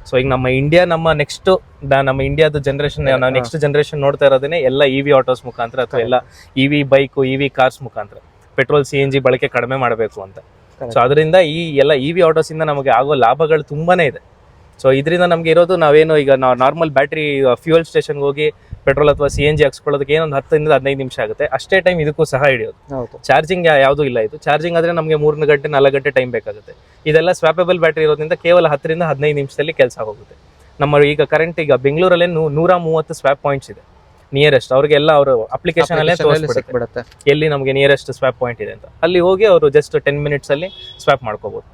[SPEAKER 2] ಸೊ ಈಗ ನಮ್ಮ ಇಂಡಿಯಾ ನಮ್ಮ ನೆಕ್ಸ್ಟ್ ನಮ್ಮ ಇಂಡಿಯಾದ ಜನರೇಷನ್ ನಾವು ನೆಕ್ಸ್ಟ್ ಜನರೇಷನ್ ನೋಡ್ತಾ ಇರೋದೇನೆ ಎಲ್ಲ ಇ ವಿ ಆಟೋಸ್ ಮುಖಾಂತರ ಅಥವಾ ಎಲ್ಲ E V bike E V cars ಮುಖಾಂತರ. ಪೆಟ್ರೋಲ್ ಸಿ ಎನ್ ಜಿ ಬಳಕೆ ಕಡಿಮೆ ಮಾಡಬೇಕು ಅಂತ. ಸೊ ಅದರಿಂದ ಈ ಎಲ್ಲ ಇ ವಿ ಆಟೋಸ್ ಇಂದ ನಮಗೆ ಆಗೋ ಲಾಭಗಳು ತುಂಬಾನೇ ಇದೆ. ಸೊ ಇದರಿಂದ ನಮಗೆ ಇರೋದು ನಾವೇನು ಈಗ ನಾವು ನಾರ್ಮಲ್ ಬ್ಯಾಟ್ರಿ ಫ್ಯೂಯಲ್ ಸ್ಟೇಷನ್ಗೆ ಹೋಗಿ ಪೆಟ್ರೋಲ್ ಅಥವಾ ಸಿ ಎನ್ ಜಿ ಹಾಕ್ಸ್ಕೊಳ್ಳೋದಕ್ಕೆ ಏನೊಂದು ಹತ್ತರಿಂದ ಹದಿನೈದು ನಿಮಿಷ ಆಗುತ್ತೆ. ಅಷ್ಟೇ ಟೈಮ್ ಇದಕ್ಕೂ ಸಹ ಹಿಡಿಯೋದು. ಚಾರ್ಜಿಂಗ್ ಯಾವುದೂ ಇಲ್ಲ ಇದು. ಚಾರ್ಜಿಂಗ್ ಆದ್ರೆ ನಮಗೆ ಮೂರು ಗಂಟೆ ನಾಲ್ಕು ಗಂಟೆ ಟೈಮ್ ಬೇಕಾಗುತ್ತೆ. ಇದೆಲ್ಲ ಸ್ವಾಪಬಲ್ ಬ್ಯಾಟ್ರಿ ಇರೋದ್ರಿಂದ ಕೇವಲ ಹತ್ತರಿಂದ ಹದಿನೈದು ನಿಮಿಷದಲ್ಲಿ ಕೆಲಸ ಹೋಗುತ್ತೆ. ನಮ್ಮ ಈಗ ಕರೆಂಟ್ ಈಗ ಬೆಂಗಳೂರಲ್ಲೇ ನೂರ ಮೂವತ್ತು ಸ್ವಾಪ್ ಪಾಯಿಂಟ್ಸ್ ಇದೆ. ನಿಯರೆಸ್ಟ್ ಅವ್ರಿಗೆಲ್ಲ ಅವರು ಅಪ್ಲಿಕೇಶನ್ ಅಲ್ಲೇ ತೋರಿಸ್ಬಿಡುತ್ತೆ. ಎಲ್ಲಿ ನಮಗೆ ನಿಯರೆಸ್ಟ್ ಸ್ವಾಪ್ ಪಾಯಿಂಟ್ ಇದೆ ಅಂತ. ಅಲ್ಲಿ ಹೋಗಿ ಅವರು ಜಸ್ಟ್ ಟೆನ್ ಮಿನಿಟ್ಸ್ ಅಲ್ಲಿ ಸ್ವಾಪ್ ಮಾಡ್ಕೋಬಹುದು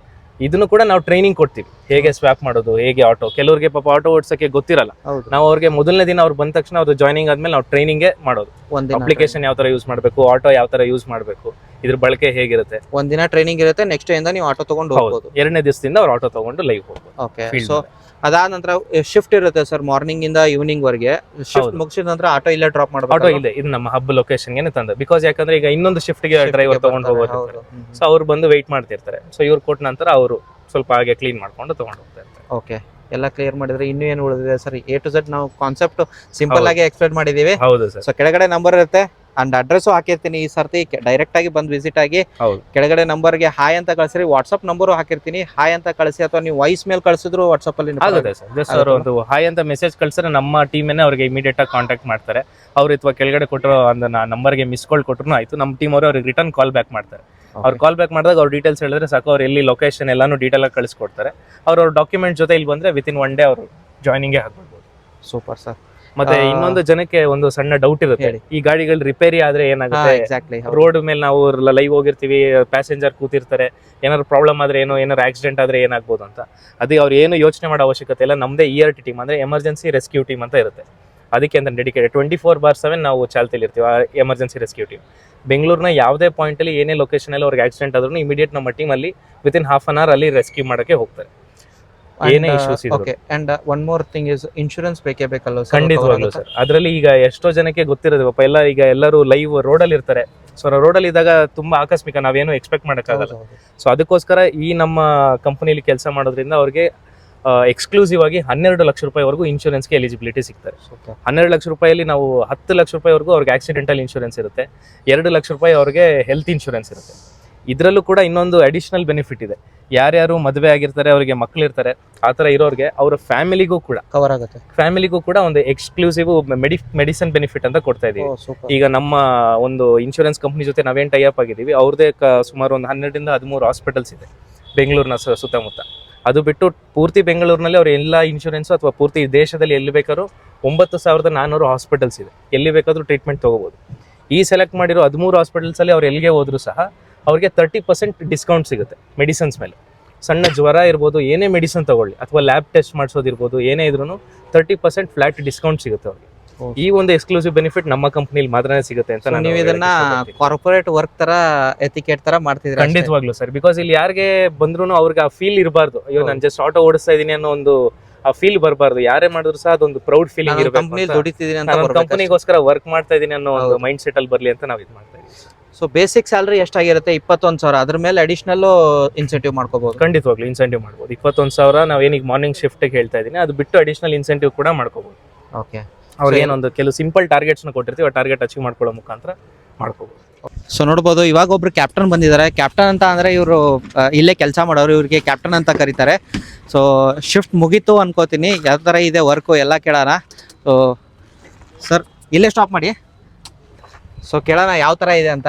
[SPEAKER 2] ಇದನ್ನು ಕೂಡ ನಾವು ಟ್ರೈನಿಂಗ್ ಕೊಡ್ತೀವಿ. ಹೇಗೆ ಸ್ವಾಪ್ ಮಾಡೋದು ಹೇಗೆ ಆಟೋ ಕೆಲವರಿಗೆ ಪಾಪ ಆಟೋ ಓಡಿಸೋಕೆ ಗೊತ್ತಿರಲ್ಲ. ನಾವು ಅವ್ರಿಗೆ ಮೊದಲನೇ ದಿನ ಅವ್ರು ಬಂದ ತಕ್ಷಣ ಅವ್ರು ಜಾಯ್ನಿಂಗ್ ಆದ್ಮೇಲೆ ನಾವು ಟ್ರೈನಿಂಗ್ ಮಾಡೋದು. ಅಪ್ಲಿಕೇಶನ್ ಯಾವ ತರ ಯೂಸ್ ಮಾಡಬೇಕು ಆಟೋ ಯಾವ ತರ ಯೂಸ್ ಮಾಡಬೇಕು ಇದ್ರ ಬಳಕೆ ಹೇಗಿರುತ್ತೆ.
[SPEAKER 1] ಒಂದಿನ ಟ್ರೈನಿಂಗ್ ಇರುತ್ತೆ ನೆಕ್ಸ್ಟ್ ಇಂದ ನೀವು ಆಟೋ ತಗೊಂಡು
[SPEAKER 2] ಹೋಗಬಹುದು
[SPEAKER 1] ಹೋಗ್ಬೋದು
[SPEAKER 2] ಎರಡನೇ ದಿವಸದಿಂದ ಅವ್ರು ಆಟೋ ತಗೊಂಡು ಲೈವ್ ಹೋಗ್ಬೋದು.
[SPEAKER 1] ಅದಾದ ನಂತರ ಶಿಫ್ಟ್ ಇರುತ್ತೆ ಸರ್ ಮಾರ್ನಿಂಗ್ ಇಂದ ಈವ್ನಿಂಗ್ ವರೆಗೆ. ಶಿಫ್ಟ್ ಮುಗಿಸಿದ ನಂತರ ಆಟೋ ಇಲ್ಲೇ ಡ್ರಾಪ್
[SPEAKER 2] ಆಟೋ
[SPEAKER 1] ಇಲ್ಲ.
[SPEAKER 2] ಇದೆ ನಮ್ಮ ಹಬ್ ಲೊಕೇಶನ್ ಲೊಕೇಶನ್ಗೆ ತಂದ. ಬಿಕಾಸ್ ಯಾಕಂದ್ರೆ ಈಗ ಇನ್ನೊಂದು ಶಿಫ್ಟ್ಗೆ ಡ್ರೈವರ್ ತಗೊಂಡು ಹೋಗೋದು ಸೊ ಅವ್ರು ಬಂದು ವೆಯ್ಟ್ ಮಾಡ್ತಿರ್ತಾರೆ. ಸೊ ಇವ್ರು ಕೊಟ್ಟ ನಂತರ ಅವರು ಸ್ವಲ್ಪ ಹಾಗೆ ಕ್ಲೀನ್ ಮಾಡ್ಕೊಂಡು ತಗೊಂಡು ಹೋಗ್ತಾ ಇರ್ತಾರೆ.
[SPEAKER 1] ಓಕೆ ಎಲ್ಲ ಕ್ಲಿಯರ್ ಮಾಡಿದ್ರೆ ಇನ್ನೂ ಏನು ಉಳಿದಿದೆ ಸರ್ ಎ ಟು ಝೆಡ್ ನಾವು ಕಾನ್ಸೆಪ್ಟ್ ಸಿಂಪಲ್ ಆಗಿ ಎಕ್ಸ್ಪ್ಲೇನ್ ಮಾಡಿದೀವಿ
[SPEAKER 2] ಹೌದು ಸರ್
[SPEAKER 1] ಸೊ ಕೆಳಗಡೆ ನಂಬರ್ ಇರುತ್ತೆ. ಅಂಡ್ ಅಡ್ರೆಸ್ ಹಾಕಿರ್ತೀನಿ. ಈ ಸರ್ತಿ ಡೈರೆಕ್ಟ್ ಆಗಿ ಬಂದು ವಿಸಿಟ್ ಆಗಿ ಕೆಳಗಡೆ ನಂಬರ್ಗೆ ಹಾಯ್ ಅಂತ ಕಳಿಸ್ರಿ. ವಾಟ್ಸ್ಆಪ್ ನಂಬರ್ ಹಾಕಿರ್ತೀನಿ. ಹಾಯ್ ಅಂತ ಕಳಿಸಿ ಅಥವಾ ನೀವು ವಾಯ್ಸ್ ಮೇಲ್ ಕಳಿಸಿದ್ರು ವಾಟ್ಸ್ಆಪ್ ಅಲ್ಲಿ
[SPEAKER 2] ಆಗುತ್ತೆ ಸರ್. ಒಂದು ಹಾಯ್ ಅಂತ ಮೆಸೇಜ್ ಕಳ್ಸಿದ್ರೆ ನಮ್ಮ ಟೀಮೇನೆ ಅವ್ರಿಗೆ ಇಮಿಡಿಯೇಟ್ ಆಗಿ ಕಾಂಟ್ಯಾಕ್ಟ್ ಮಾಡ್ತಾರೆ. ಅವ್ರು ಅಥವಾ ಕೆಳಗಡೆ ಕೊಟ್ಟರು ಒಂದು ನಂಬರ್ಗೆ ಮಿಸ್ ಕಾಲ್ ಕೊಟ್ಟರು ಆಯ್ತು. ನಮ್ಮ ಟೀಮ್ ಅವರು ಅವ್ರಿಗೆ ರಿಟರ್ನ್ ಕಾಲ್ ಬ್ಯಾಕ್ ಮಾಡ್ತಾರೆ. ಅವ್ರು ಕಾಲ್ ಬ್ಯಾಕ್ ಮಾಡಿದಾಗ ಅವ್ರ ಡೀಟೇಲ್ಸ್ ಹೇಳಿದ್ರೆ ಸಾಕು. ಅವ್ರು ಎಲ್ಲಿ ಲೊಕೇಶನ್ ಎಲ್ಲಾನು ಡೀಟೇಲ್ ಆಗಿ ಕಳಿಸ್ಕೊಡ್ತಾರೆ ಅವ್ರ ಅವ್ರ ಡಾಕ್ಯುಮೆಂಟ್ ಜೊತೆ ಇಲ್ಲಿ ಬಂದ್ರೆ ವಿತಿನ್ ಇನ್ ಒನ್ ಡೇ ಅವರು ಜಾಯ್ನಿಂಗ್ ಆಗ್ಬಿಡ್ಬೋದು
[SPEAKER 1] ಸೂಪರ್ ಸರ್
[SPEAKER 2] ಮತ್ತೆ ಇನ್ನೊಂದು ಜನಕ್ಕೆ ಒಂದು ಸಣ್ಣ ಡೌಟ್ ಇರುತ್ತೆ. ಈ ಗಾಡಿಗಳು ರಿಪೇರಿ ಆದ್ರೆ ಏನಾಗುತ್ತೆ? ರೋಡ್ ಮೇಲೆ ನಾವು ಲೈವ್ ಹೋಗಿರ್ತೀವಿ ಪ್ಯಾಸೆಂಜರ್ ಕೂತಿರ್ತಾರೆ ಏನಾದ್ರು ಪ್ರಾಬ್ಲಮ್ ಆದ್ರೆ ಏನೋ ಏನಾದ್ರು ಆಕ್ಸಿಡೆಂಟ್ ಆದ್ರೆ ಏನಾಗ್ಬೋದು ಅಂತ. ಅದಕ್ಕೆ ಅವ್ರು ಏನು ಯೋಚನೆ ಮಾಡೋ ಅವಶ್ಯಕತೆ ಇಲ್ಲ. ನಮ್ದೇ ಇ ಆರ್ ಟಿ ಟೀಮ್ ಅಂದ್ರೆ ಎಮರ್ಜೆನ್ಸಿ ರೆಸ್ಕ್ಯೂ ಟೀಮ್ ಅಂತ ಇರುತ್ತೆ. ಅದಕ್ಕೆ ಅಂತ dedicated twenty four by seven ನಾವು ಚಾಲ್ತಿಲಿ ಇರ್ತೀವಿ ಎಮರ್ಜೆನ್ಸಿ ರೆಸ್ಕ್ಯೂ ಟೀಮ್ ಬೆಂಗಳೂರಿನ ಯಾವುದೇ ಪಾಯಿಂಟ್ ಅಲ್ಲಿ ಏನೇ ಲೊಕೇಶನ್ ಅಲ್ಲಿ ಅವ್ರಿಗೆ ಆಕ್ಸಿಡೆಂಟ್ ಆದ್ರೂ ಇಮಿಡಿಯೇಟ್ ನಮ್ಮ ಟೀಮ್ ಅಲ್ಲಿ ವಿತ್ ಹಾಫ್ ಅನ್ ಅವರ್ ಅಲ್ಲಿ ರೆಸ್ಕ್ಯೂ ಮಾಡಕ್ಕೆ ಹೋಗ್ತಾರೆ. ಏನೇ issues.
[SPEAKER 1] Okay and one more thing is insurance ಬೇಕೇ ಬೇಕಲ್ಲ
[SPEAKER 2] ಖಂಡಿತವಾಗ್ಲೂ ಸರ್ ಅದರಲ್ಲಿ ಈಗ ಎಷ್ಟೋ ಜನಕ್ಕೆ ಗೊತ್ತಿರೋದು ಪಾಪ ಎಲ್ಲ ಈಗ ಎಲ್ಲರೂ ಲೈವ್ ರೋಡಲ್ಲಿ ಇರ್ತಾರೆ ಸೊ ರೋಡಲ್ಲಿ ಇದ್ದಾಗ ತುಂಬಾ ಆಕಸ್ಮಿಕ ನಾವೇನು ಎಕ್ಸ್ಪೆಕ್ಟ್? ಮಾಡೋಕ್ಕಾಗಲ್ಲ. ಸೊ ಅದಕ್ಕೋಸ್ಕರ ಈ ನಮ್ಮ ಕಂಪನಿಲಿ ಕೆಲಸ ಮಾಡೋದ್ರಿಂದ ಅವ್ರಿಗೆ ಎಕ್ಸ್ಕ್ಲೂಸಿವ್ ಆಗಿ ಹನ್ನೆರಡು ಲಕ್ಷ ರೂಪಾಯಿವರೆಗೂ ಇನ್ಶೂರೆನ್ಸ್ಗೆ ಎಲಿಜಿಬಿಲಿಟಿ ಸಿಗ್ತಾರೆ. ಹನ್ನೆರಡು ಲಕ್ಷ ರೂಪಾಯಲ್ಲಿ ನಾವು ಹತ್ತು ಲಕ್ಷ ರೂಪಾಯಿವರೆಗೂ ಅವ್ರಿಗೆ ಆಕ್ಸಿಡೆಂಟಲ್ ಇನ್ಶೂರೆನ್ಸ್ ಇರುತ್ತೆ ಎರಡು ಲಕ್ಷ ರೂಪಾಯಿ ಅವ್ರಿಗೆ ಹೆಲ್ತ್ ಇನ್ಶೂರೆನ್ಸ್ ಇರುತ್ತೆ ಇದರಲ್ಲೂ ಕೂಡ ಇನ್ನೊಂದು ಅಡಿಷನಲ್ ಬೆನಿಫಿಟ್ ಇದೆ ಯಾರ್ಯಾರು ಮದುವೆ ಆಗಿರ್ತಾರೆ ಅವರಿಗೆ ಮಕ್ಕಳಿರ್ತಾರೆ ಆ ತರ ಇರೋರಿಗೆ ಅವರ ಫ್ಯಾಮಿಲಿಗೂ ಕೂಡ
[SPEAKER 1] ಕವರ್ ಆಗುತ್ತೆ.
[SPEAKER 2] ಫ್ಯಾಮಿಲಿಗೂ ಕೂಡ ಒಂದು ಎಕ್ಸ್ಕ್ಲೂಸಿವ್ ಮೆಡಿ ಮೆಡಿಸನ್ ಬೆನಿಫಿಟ್ ಅಂತ ಕೊಡ್ತಾ ಇದೀವಿ. ಈಗ ನಮ್ಮ ಒಂದು ಇನ್ಶೂರೆನ್ಸ್ ಕಂಪ್ನಿ ಜೊತೆ ನಾವೇನ್ ಟೈ ಅಪ್ ಆಗಿದ್ದೀವಿ ಅವ್ರದೇ ಸುಮಾರು ಒಂದು ಹನ್ನೆರಡರಿಂದ ಹದಿಮೂರು ಹಾಸ್ಪಿಟಲ್ಸ್ ಇದೆ ಬೆಂಗಳೂರಿನ ಸುತ್ತಮುತ್ತ. ಅದು ಬಿಟ್ಟು ಪೂರ್ತಿ ಬೆಂಗಳೂರಿನಲ್ಲಿ ಅವ್ರ ಎಲ್ಲ ಇನ್ಶೂರೆನ್ಸ್ ಅಥವಾ ಪೂರ್ತಿ ದೇಶದಲ್ಲಿ ಎಲ್ಲಿ ಬೇಕಾದ್ರೂ ಒಂಬತ್ತು ಸಾವಿರದ ನಾನ್ನೂರು ಹಾಸ್ಪಿಟಲ್ಸ್ ಇದೆ. ಎಲ್ಲಿ ಬೇಕಾದರೂ ಟ್ರೀಟ್ಮೆಂಟ್ ತೊಗೋಬೋದು. ಈ ಸೆಲೆಕ್ಟ್ ಮಾಡಿರೋ ಹದಿಮೂರು ಹಾಸ್ಪಿಟಲ್ಸಲ್ಲಿ ಅವ್ರು ಎಲ್ಲಿಗೆ ಹೋದರೂ ಸಹ ಅವ್ರಿಗೆ ತರ್ಟಿ ಪರ್ಸೆಂಟ್ ಡಿಸ್ಕೌಂಟ್ ಸಿಗುತ್ತೆ ಮೆಡಿಸಿನ್ಸ್ ಮೇಲೆ. ಸಣ್ಣ ಜ್ವರ ಇರ್ಬೋದು ಏನೇ ಮೆಡಿಸನ್ ತಗೊಳ್ಳಿ ಅಥವಾ ಲ್ಯಾಬ್ ಟೆಸ್ಟ್ ಮಾಡಿಸೋದಿರ್ಬೋದು ಏನೇ ಇದ್ರೂ ತರ್ಟಿ ಪರ್ಸೆಂಟ್ ಫ್ಲಾಟ್ ಡಿಸ್ಕೌಂಟ್ ಸಿಗುತ್ತೆ ಅವ್ರಿಗೆ. ಈ ಒಂದು ಎಕ್ಸ್ಕ್ಲೂಸಿವ್ ಬೆನಿಫಿಟ್ ನಮ್ಮ ಕಂಪ್ನಿಲಿ ಮಾತ್ರನೇ ಸಿಗುತ್ತೆ ಅಂತ ನಾನು
[SPEAKER 1] ನೀವು ಇದನ್ನ ಕಾರ್ಪೊರೇಟ್ ವರ್ಕ್ ತರ ಎತಿಕೇಟ್ ತರ ಮಾಡ್ತಿದ್ರೆ
[SPEAKER 2] ಖಂಡಿತವಾಗ್ಲೂ ಸರ್ ಬಿಕಾಸ್ ಇಲ್ಲಿ ಯಾರಿಗೆ ಬಂದ್ರು ಅವ್ರಿಗೆ ಆ ಫೀಲ್ ಇರಬಾರ್ದು. ಅಯ್ಯೋ. ನಾನು ಜಸ್ಟ್ ಆಟೋ ಓಡಿಸ್ತಾ ಇದೀನಿ ಅನ್ನೋ ಒಂದು ಆ ಫೀಲ್ ಬರಬಾರ್ದು. ಯಾರೇ ಮಾಡಿದ್ರು ಸಹ ಅದೊಂದು ಪ್ರೌಡ್ ಫೀಲಿಂಗ್ ಇರಬೇಕು. ಕಂಪನಿಗೋಸ್ಕರ ವರ್ಕ್ ಮಾಡ್ತಾ ಇದೀನಿ ಅನ್ನೋ ಒಂದು ಮೈಂಡ್ ಸೆಟ್ ಅಲ್ಲಿ ಬರ್ಲಿ ಅಂತ ನಾವು ಇದು ಮಾಡ್ತಾ ಇದೀವಿ
[SPEAKER 1] ಸೊ ಬೇಸಿಕ್ ಸ್ಯಾಲ್ರಿ ಎಷ್ಟಾಗಿರುತ್ತೆ? ಇಪ್ಪತ್ತೊಂದು ಸಾವಿರ. ಅದ್ರ ಮೇಲೆ ಅಡಿಷನಲ್ ಇನ್ಸೆಂಟಿವ್ ಮಾಡ್ಕೋಬಹುದು
[SPEAKER 2] ಖಂಡಿತವಾಗ್ಲೂ ಇನ್ಸೆಂಟಿವ್ ಮಾಡ್ಬೋದು. ಇಪ್ಪತ್ತೊಂದು ಸಾವಿರ ನಾವು ಏನೀಗ ಮಾರ್ನಿಂಗ್ ಶಿಫ್ಟ್ ಹೇಳ್ತಾ ಇದೀನಿ ಅದು ಬಿಟ್ಟು ಅಡಿಷನಲ್ ಇನ್ಸೆಂಟಿವ್ ಕೂಡ ಮಾಡ್ಕೋಬಹುದು
[SPEAKER 1] ಓಕೆ ಅವ್ರು
[SPEAKER 2] ಏನೊಂದು ಕೆಲವು ಸಿಂಪಲ್ ಟಾರ್ಗೆಟ್ಸ್ ಕೊಟ್ಟಿರ್ತೀವಿ ಆ ಟಾರ್ಗೆಟ್ ಅಚೀವ್ ಮಾಡ್ಕೊಳ್ಳೋ ಮುಖಾಂತರ ಮಾಡ್ಕೋಬಹುದು
[SPEAKER 1] ಸೊ ನೋಡ್ಬೋದು ಇವಾಗ ಒಬ್ರು ಕ್ಯಾಪ್ಟನ್ ಬಂದಿದ್ದಾರೆ. ಕ್ಯಾಪ್ಟನ್ ಅಂತ ಅಂದ್ರೆ ಇವರು ಇಲ್ಲೇ ಕೆಲಸ ಮಾಡೋರು ಇವ್ರಿಗೆ ಕ್ಯಾಪ್ಟನ್ ಅಂತ ಕರೀತಾರೆ. ಸೊ ಶಿಫ್ಟ್ ಮುಗೀತು ಅನ್ಕೋತೀನಿ. ಯಾವ ಥರ ಇದೆ ವರ್ಕು ಎಲ್ಲ ಕೇಳೋಣ. ಸೊ ಸರ್ ಇಲ್ಲೇ ಸ್ಟಾಪ್ ಮಾಡಿ. ಸೊ ಕೇಳೋಣ ಯಾವ ಥರ ಇದೆ ಅಂತ.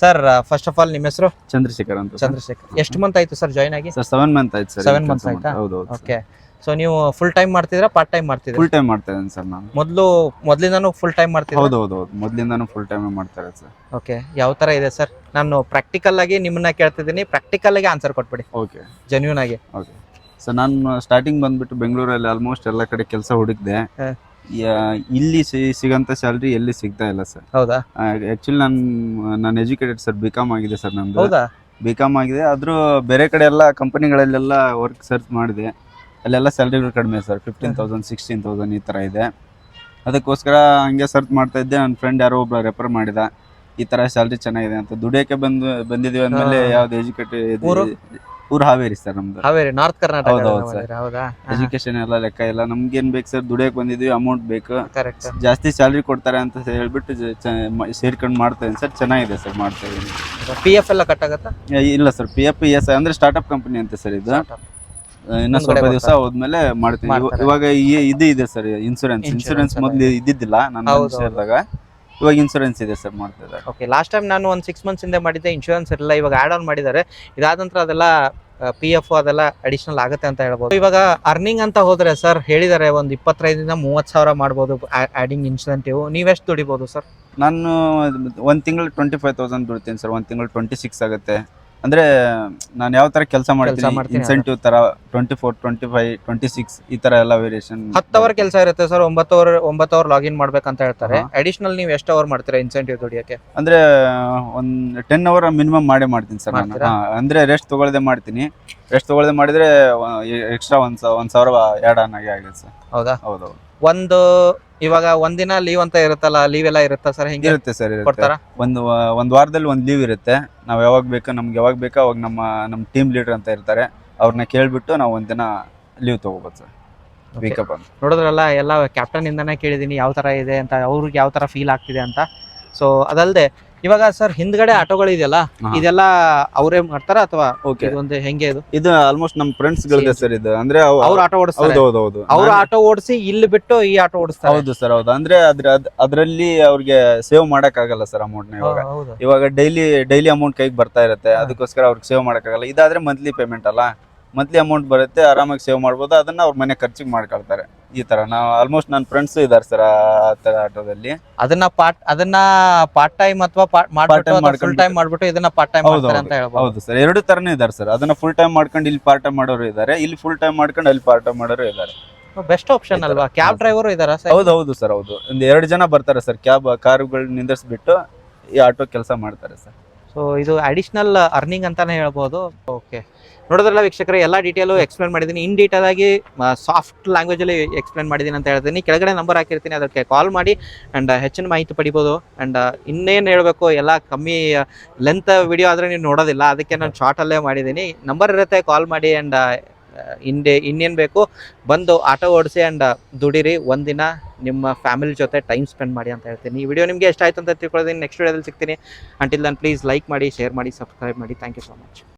[SPEAKER 1] ಸರ್ ಫಸ್ಟ್ ಆಫ್ ಆಲ್ ನಿಮ್ಮ ಹೆಸರು?
[SPEAKER 3] ಚಂದ್ರಶೇಖರ್ ಅಂತ
[SPEAKER 1] ಚಂದ್ರಶೇಖರ್. ಎಷ್ಟು ಮಂತ್ ಆಯ್ತು ಸರ್ ಜಾಯ್ನ್ ಆಗಿ?
[SPEAKER 3] ಸರ್ ಸೆವೆನ್ ಮಂತ್ ಆಯ್ತು ಸರ್
[SPEAKER 1] ಸೆವೆನ್ ಮಂತ್ ಆಯ್ತಾ?
[SPEAKER 3] ಹೌದು
[SPEAKER 1] ಓಕೆ ಸೊ ನೀವು ಫುಲ್ ಟೈಮ್ ಮಾಡ್ತಿದ್ರಾ ಪಾರ್ಟ್ ಟೈಮ್ ಮಾಡ್ತಿದ್ರಾ
[SPEAKER 3] ಫುಲ್ ಟೈಮ್ ಮಾಡ್ತಾ ಇದ್ದೀನಿ ಸರ್ ನಾನು.
[SPEAKER 1] ಮೊದಲು ಮೊದಲಿಂದಾನು ಫುಲ್ ಟೈಮ್ ಮಾಡ್ತಿದ್ರಾ
[SPEAKER 3] ಹೌದು ಹೌದು ಹೌದು ಮೊದ್ಲಿಂದಾನು ಫುಲ್ ಟೈಮ್ ಮಾಡ್ತಾರೆ ಸರ್.
[SPEAKER 1] ಓಕೆ ಯಾವ ತರ ಇದೆ ಸರ್ ನಾನು ಪ್ರಾಕ್ಟಿಕಲ್ ಆಗಿ ನಿಮ್ಮನ್ನ ಕೇಳ್ತಿದ್ದೀನಿ. ಪ್ರಾಕ್ಟಿಕಲ್ ಆಗಿ ಆನ್ಸರ್ ಕೊಟ್ಬಿಡಿ.
[SPEAKER 3] ಓಕೆ
[SPEAKER 1] ಜೆನ್ಯೂನ್ ಆಗಿ.
[SPEAKER 3] ಓಕೆ ಸರ್ ನಾನು ಸ್ಟಾರ್ಟಿಂಗ್ ಬಂದ್ಬಿಟ್ಟು ಬೆಂಗಳೂರಲ್ಲಿ ಆಲ್ಮೋಸ್ಟ್ ಎಲ್ಲ ಕಡೆ ಕೆಲಸ ಹುಡುಕಿದೆ. ಇಲ್ಲಿ ಸಿಗಂತ ಸ್ಯಾಲ್ರಿ ಎಲ್ಲಿ ಸಿಗ್ತಾ ಇಲ್ಲ ಸರ್
[SPEAKER 1] ಹೌದಾ?
[SPEAKER 3] ಆಕ್ಚುಲಿ ನಾನು ನಾನು ಎಜುಕೇಟೆಡ್ ಸರ್ ಬಿ ಕಾಮ್ ಆಗಿದೆ ಸರ್ ನಮ್ದು
[SPEAKER 1] ಹೌದಾ?
[SPEAKER 3] ಬಿ ಕಾಮ್ ಆಗಿದೆ. ಆದರೂ ಬೇರೆ ಕಡೆ ಎಲ್ಲ ಕಂಪನಿಗಳಲ್ಲೆಲ್ಲ ವರ್ಕ್ ಸರ್ಚ್ ಮಾಡಿದೆ. ಅಲ್ಲೆಲ್ಲ ಸ್ಯಾಲ್ರಿಗಳು ಕಡಿಮೆ sir fifteen thousand sixteen thousand ಈ ಥರ ಇದೆ. ಅದಕ್ಕೋಸ್ಕರ ಹಂಗೆ ಸರ್ಚ್ ಮಾಡ್ತಾ ಇದ್ದೆ. ನನ್ನ ಫ್ರೆಂಡ್ ಯಾರೋ ಒಬ್ಬ ರೆಫರ್ ಮಾಡಿದ. ಈ ಥರ ಸ್ಯಾಲ್ರಿ ಚೆನ್ನಾಗಿದೆ ಅಂತ. ದುಡಿಯೋಕೆ ಬಂದು ಬಂದಿದ್ದೀವಿ ಅಂದಮೇಲೆ ಯಾವ್ದು ಎಜುಕೇಟೆಡ್
[SPEAKER 1] ಊರು?
[SPEAKER 3] ಹಾವೇರಿ ಸರ್ ನಮ್ದು.
[SPEAKER 1] ಹಾವೇರಿ ನಾರ್ತ್ ಕರ್ನಾಟಕ
[SPEAKER 3] ಹೌದು, ಎಜುಕೇಶನ್ ಎಲ್ಲ ಲೆಕ್ಕ ಇಲ್ಲ. ನಮ್ಗೇನ್ ಬೇಕು ಸರ್? ದುಡಿಯಕ್ ಬಂದಿದ್ವಿ ಅಮೌಂಟ್ ಬೇಕು.
[SPEAKER 1] ಕರೆಕ್ಟ್
[SPEAKER 3] ಜಾಸ್ತಿ ಸ್ಯಾಲ್ರಿ ಕೊಡ್ತಾರೆ ಅಂತ ಹೇಳ್ಬಿಟ್ಟು ಸೇರ್ಕೊಂಡು ಮಾಡ್ತಾ ಇದ್ದೀನಿ ಸರ್. ಚೆನ್ನಾಗಿದೆ ಸರ್ ಮಾಡ್ತಾ ಇದ್ದೀನಿ.
[SPEAKER 1] ಪಿ ಎಫ್ ಎಲ್ಲ ಕಟ್ ಆಗತ್ತಾ
[SPEAKER 3] ಇಲ್ಲ ಸರ್. ಪಿ ಎಫ್ ಎಸ್ ಅಂದ್ರೆ ಸ್ಟಾರ್ಟ್ಅಪ್ ಕಂಪನಿ ಅಂತ ಸರ್ ಇದು. ಇನ್ನೊಂದ್
[SPEAKER 1] ಒಂದ್
[SPEAKER 3] ಸ್ವಲ್ಪ ದಿವಸ ಹೋದ್ಮೇಲೆ ಮಾಡ್ತೀನಿ. ಇವಾಗ ಇದು ಇದೆ ಸರ್ ಇನ್ಸೂರೆನ್ಸ್ ಇನ್ಸೂರೆನ್ಸ್ ಮೊದ್ಲು ಇದ್ದಿದ್ದಿಲ್ಲ ನಾನು. ಸೇರಿದಾಗ ಇವಾಗ ಇನ್ಶೂರೆನ್ಸ್ ಇದೆ ಸರ್ ಮಾಡ್ತಾ ಇದ್ದಾರೆ.
[SPEAKER 1] ಓಕೆ ಲಾಸ್ಟ್ ಟೈಮ್ ನಾನು ಒಂದು ಸಿಕ್ಸ್ ಮಂತ್ಸ್ ಹಿಂದೆ ಮಾಡಿದ್ದೆ ಇನ್ಶೂರೆನ್ಸ್ ಇರಲಿಲ್ಲ ಇವಾಗ ಆ್ಯಡ್ ಆನ್ ಮಾಡಿದ್ದಾರೆ. ಇದಾದ ನಂತರ ಅದೆಲ್ಲ ಪಿ ಎಫ್ ಅದೆಲ್ಲ ಅಡಿಷನಲ್ ಆಗುತ್ತೆ ಅಂತ ಹೇಳ್ಬೋದು. ಇವಾಗ ಅರ್ನಿಂಗ್ ಅಂತ ಹೋದರೆ ಸರ್ ಹೇಳಿದ್ದಾರೆ ಒಂದು ಇಪ್ಪತ್ತೈದರಿಂದ ಮೂವತ್ತು ಸಾವಿರ ಮಾಡ್ಬೋದು ಆಡಿಂಗ್ ಇನ್ಸೆಂಟಿವ್ ನೀವೆಷ್ಟು ದುಡಿಬೋದು ಸರ್
[SPEAKER 3] ನಾನು ಒಂದು ತಿಂಗಳು ಟ್ವೆಂಟಿ ಫೈವ್ ತೌಸಂಡ್ ದುಡ್ತೀನಿ ಸರ್ ಒಂದು ತಿಂಗಳು ಟ್ವೆಂಟಿ ಸಿಕ್ಸ್ ಆಗುತ್ತೆ. ಅಂದ್ರೆ ನಾನು ಯಾವ ತರ ಕೆಲಸ ಮಾಡ್ತೀನಿ?
[SPEAKER 1] ಮಾಡ್ತೀನಿ
[SPEAKER 3] ಇನ್ಸೆಂಟಿವ್ ತರ twenty four twenty five twenty six ಈ ತರ ಎಲ್ಲ ವೇರಿಯೇಷನ್
[SPEAKER 1] ಹತ್ತು ಅವರ್ ಕೆಲಸ ಇರುತ್ತೆ ಸರ್ ಒಂಬತ್ತು ಅವರ್ ಒಂಬತ್ತು ಅವರ್ ಲಾಗಿನ್ ಮಾಡ್ಬೇಕಂತ ಹೇಳ್ತಾರೆ. ಅಡಿಷನಲ್ ನೀವು ಎಷ್ಟು ಅವರ್ ಮಾಡ್ತೀರಾ ಇನ್ಸೆಂಟಿವ್ ದುಡಿಯೋಕೆ
[SPEAKER 3] ಅಂದ್ರೆ ಒಂದ್ ಟೆನ್ ಅವರ್ ಮಿನಿಮಮ್ ಮಾಡೇ ಮಾಡ್ತೀನಿ ಸರ್ ನಾನು.
[SPEAKER 1] ಮಾಡ್ತೀರಾ?
[SPEAKER 3] ಹಾ, ಅಂದ್ರೆ ರೆಸ್ಟ್ ತಗೊಳ್ಳದೆ ಮಾಡ್ತೀನಿ. ರೆಸ್ಟ್ ತಗೊಳ್ದೆ ಮಾಡಿದ್ರೆ ಎಕ್ಸ್ಟ್ರಾ ಒಂದ್ ಒಂದ್ ಸಾವಿರ ಆ್ಯಡ್ ಆನ್ ಆಗಿ ಆಗುತ್ತೆ ಸರ್
[SPEAKER 1] ಹೌದಾ?
[SPEAKER 3] ಹೌದೌದು.
[SPEAKER 1] ಒಂದು ಇವಾಗ ಒಂದಿನ ಲೀವ್ ಅಂತ ಇರುತ್ತಲ್ಲ ಲೀವ್ ಎಲ್ಲ ಇರುತ್ತಾ ಸರ್ ಹಿಂಗೆ?
[SPEAKER 3] ಇರುತ್ತೆ ಸರ್
[SPEAKER 1] ಕೊಡ್ತಾರ?
[SPEAKER 3] ಒಂದು ಒಂದು ವಾರದಲ್ಲಿ ಒಂದ್ ಲೀವ್ ಇರುತ್ತೆ. ನಾವ್ ಯಾವಾಗ ಬೇಕು ನಮ್ಗೆ ಯಾವಾಗ ಬೇಕೋ ಅವಾಗ ನಮ್ಮ ನಮ್ಮ ಟೀಮ್ ಲೀಡರ್ ಅಂತ ಇರ್ತಾರೆ. ಅವ್ರನ್ನ ಕೇಳ್ಬಿಟ್ಟು ನಾವು ಒಂದಿನ ಲೀವ್ ತಗೋಬೋದು ಸರ್ ವೀಕಪ್ ಅಂತ
[SPEAKER 1] ನೋಡಿದ್ರಲ್ಲ ಎಲ್ಲ ಕ್ಯಾಪ್ಟನ್ ಇಂದಾನೆ ಕೇಳಿದೀನಿ ಯಾವ ತರ ಇದೆ ಅಂತ ಅವ್ರಿಗೆ ಯಾವ ತರ ಫೀಲ್ ಆಗ್ತಿದೆ ಅಂತ. ಸೊ ಅದಲ್ಲದೆ ಇವಾಗ ಸರ್ ಹಿಂದ್ಗಡೆ ಆಟೋಗಳು ಇದೆಯಲ್ಲ. ಇದೆಲ್ಲ ಅವರೇ ಮಾಡ್ತಾರ ಅಥವಾ ಹೆಂಗೆ ಇದು?
[SPEAKER 3] ಇದು ಆಲ್ಮೋಸ್ಟ್ ನಮ್ಮ ಫ್ರೆಂಡ್ಸ್ ಗಳಿದೆ ಸರ್ ಇದು. ಅಂದ್ರೆ ಅವ್-
[SPEAKER 1] ಅವ್ರ ಆಟೋ ಓಡಿಸ್ತಾರೆ.
[SPEAKER 3] ಹೌದು ಹೌದು
[SPEAKER 1] ಅವ್ರ ಆಟೋ ಓಡಿಸಿ ಇಲ್ಲಿ ಬಿಟ್ಟು ಈ ಆಟೋ ಓಡಿಸ್ತಾರೆ.
[SPEAKER 3] ಹೌದು ಸರ್ ಹೌದು. ಅಂದ್ರೆ ಅದ್ರ ಅದ್- ಅದ್ರಲ್ಲಿ ಅವ್ರಿಗೆ ಸೇವ್ ಮಾಡಕ್ ಆಗಲ್ಲ ಸರ್ ಅಮೌಂಟ್ನ ಇವಾಗ. ಇವಾಗ ಡೈಲಿ ಡೈಲಿ ಅಮೌಂಟ್ ಕೈಗೆ ಬರ್ತಾ ಇರುತ್ತೆ. ಅದಕ್ಕೋಸ್ಕರ ಅವ್ರಿಗೆ ಸೇವ್ ಆಗಲ್ಲ ಇದಾದ್ರೆ ಮಂತ್ಲಿ ಪೇಮೆಂಟ್ ಅಲ್ಲ? ಮಂತ್ಲಿ ಅಮೌಂಟ್ ಬರುತ್ತೆ ಆರಾಮಾಗಿ ಸೇವ್ ಮಾಡ್ಬೋದು. ಅದನ್ನ ಅವ್ರ ಮನೆ ಖರ್ಚಿಗೆ ಮಾಡ್ಕೊಳ್ತಾರೆ. ಈ ತರ. ನಾವು ಆಲ್ಮೋಸ್ಟ್ ನನ್ನ ಫ್ರೆಂಡ್ಸ್ ಇದಾರೆ ಸರ್ ಆ ತರ ಆಟೋದಲ್ಲಿ.
[SPEAKER 1] ಅದನ್ನ ಪಾರ್ಟ್ ಅದನ್ನ ಪಾರ್ಟ್ ಟೈಮ್ ಅಥವಾ ಫುಲ್ ಟೈಮ್ ಮಾಡ್ಬಿಟ್ಟು ಇದನ್ನ ಪಾರ್ಟ್ ಟೈಮ್
[SPEAKER 3] ಹೌದು,
[SPEAKER 1] ಮಾಡ್ತಾರೆ ಅಂತ ಹೇಳ್ಬೋದು.
[SPEAKER 3] ಹೌದು ಸರ್ ಎರಡು ತರನೇ ಇದಾರೆ ಸರ್ ಅದನ್ನ ಫುಲ್ ಟೈಮ್ ಮಾಡ್ಕೊಂಡು ಇಲ್ಲಿ ಪಾರ್ಟ್ ಟೈಮ್ ಮಾಡೋರು ಇದಾರೆ. ಇಲ್ಲಿ ಫುಲ್ ಟೈಮ್ ಮಾಡ್ಕೊಂಡು ಅಲ್ಲಿ ಪಾರ್ಟ್ ಟೈಮ್ ಮಾಡೋರು ಇದಾರೆ.
[SPEAKER 1] ಬೆಸ್ಟ್ ಆಪ್ಷನ್ ಅಲ್ವಾ? ಕ್ಯಾಬ್. ಡ್ರೈವರ್ ಇದಾರ ಸರ್
[SPEAKER 3] ಹೌದು ಹೌದು ಸರ್ ಹೌದು. ಒಂದ್ ಎರಡು ಜನ ಬರ್ತಾರೆ ಸರ್ ಕ್ಯಾಬ್ ಕಾರುಗಳು ನಿಂದಿರ್ಸ್ಬಿಟ್ಟು ಈ ಆಟೋ ಕೆಲಸ ಮಾಡ್ತಾರೆ ಸರ್
[SPEAKER 1] ಸೊ ಇದು ಅಡಿಷನಲ್ ಅರ್ನಿಂಗ್ ಅಂತಾನೆ ಹೇಳ್ಬೋದು. ಓಕೆ ನೋಡಿದ್ರಲ್ಲ ವೀಕ್ಷಕರೇ, ಎಲ್ಲ ಡೀಟೇಲು ಎಕ್ಸ್ಪ್ಲೇನ್ ಮಾಡಿದ್ದೀನಿ ಇನ್ ಡೀಟೇಲ್ ಆಗಿ ಸಾಫ್ಟ್ ಲ್ಯಾಂಗ್ವೇಜಲ್ಲಿ ಎಕ್ಸ್ಪ್ಲೇನ್ ಮಾಡಿದ್ದೀನಿ ಅಂತ ಹೇಳ್ತೀನಿ. ಕೆಳಗಡೆ ನಂಬರ್ ಹಾಕಿರ್ತೀನಿ, ಅದಕ್ಕೆ ಕಾಲ್ ಮಾಡಿ ಆ್ಯಂಡ್ ಹೆಚ್ಚಿನ ಮಾಹಿತಿ ಪಡಿಬೋದು. ಆ್ಯಂಡ್ ಇನ್ನೇನು ಹೇಳಬೇಕು, ಎಲ್ಲ ಕಮ್ಮಿ ಲೆಂತ್ ವಿಡಿಯೋ ಆದರೆ ನೀವು ನೋಡೋದಿಲ್ಲ. ಅದಕ್ಕೆ ನಾನು ಶಾರ್ಟಲ್ಲೇ ಮಾಡಿದ್ದೀನಿ ನಂಬರ್ ಇರುತ್ತೆ ಕಾಲ್ ಮಾಡಿ ಅಂಡ್ ಇಂಡೆ ಇನ್ನೇನು ಬೇಕು? ಬಂದು ಆಟೋ ಓಡಿಸಿ ಆ್ಯಂಡ್ ದುಡಿರಿ, ಒಂದಿನ ನಿಮ್ಮ ಫ್ಯಾಮಿಲಿ ಜೊತೆ ಟೈಮ್ ಸ್ಪೆಂಡ್ ಮಾಡಿ ಅಂತ ಹೇಳ್ತೀನಿ. ಈ ವಿಡಿಯೋ ನಿಮಗೆ ಎಷ್ಟು ಆಯ್ತು ಅಂತ ತಿಳ್ಕೊಳ್ತೀನಿ. ನೆಕ್ಸ್ಟ್ ವಿಡಿಯೋದಲ್ಲಿ ಸಿಗ್ತೀನಿ. ಅಂಟಿಲ್ ನಾನು ಪ್ಲೀಸ್ ಲೈಕ್ ಮಾಡಿ ಶೇರ್ ಮಾಡಿ ಸಬ್ಸ್ಕ್ರೈಬ್ ಮಾಡಿ. Thank you so much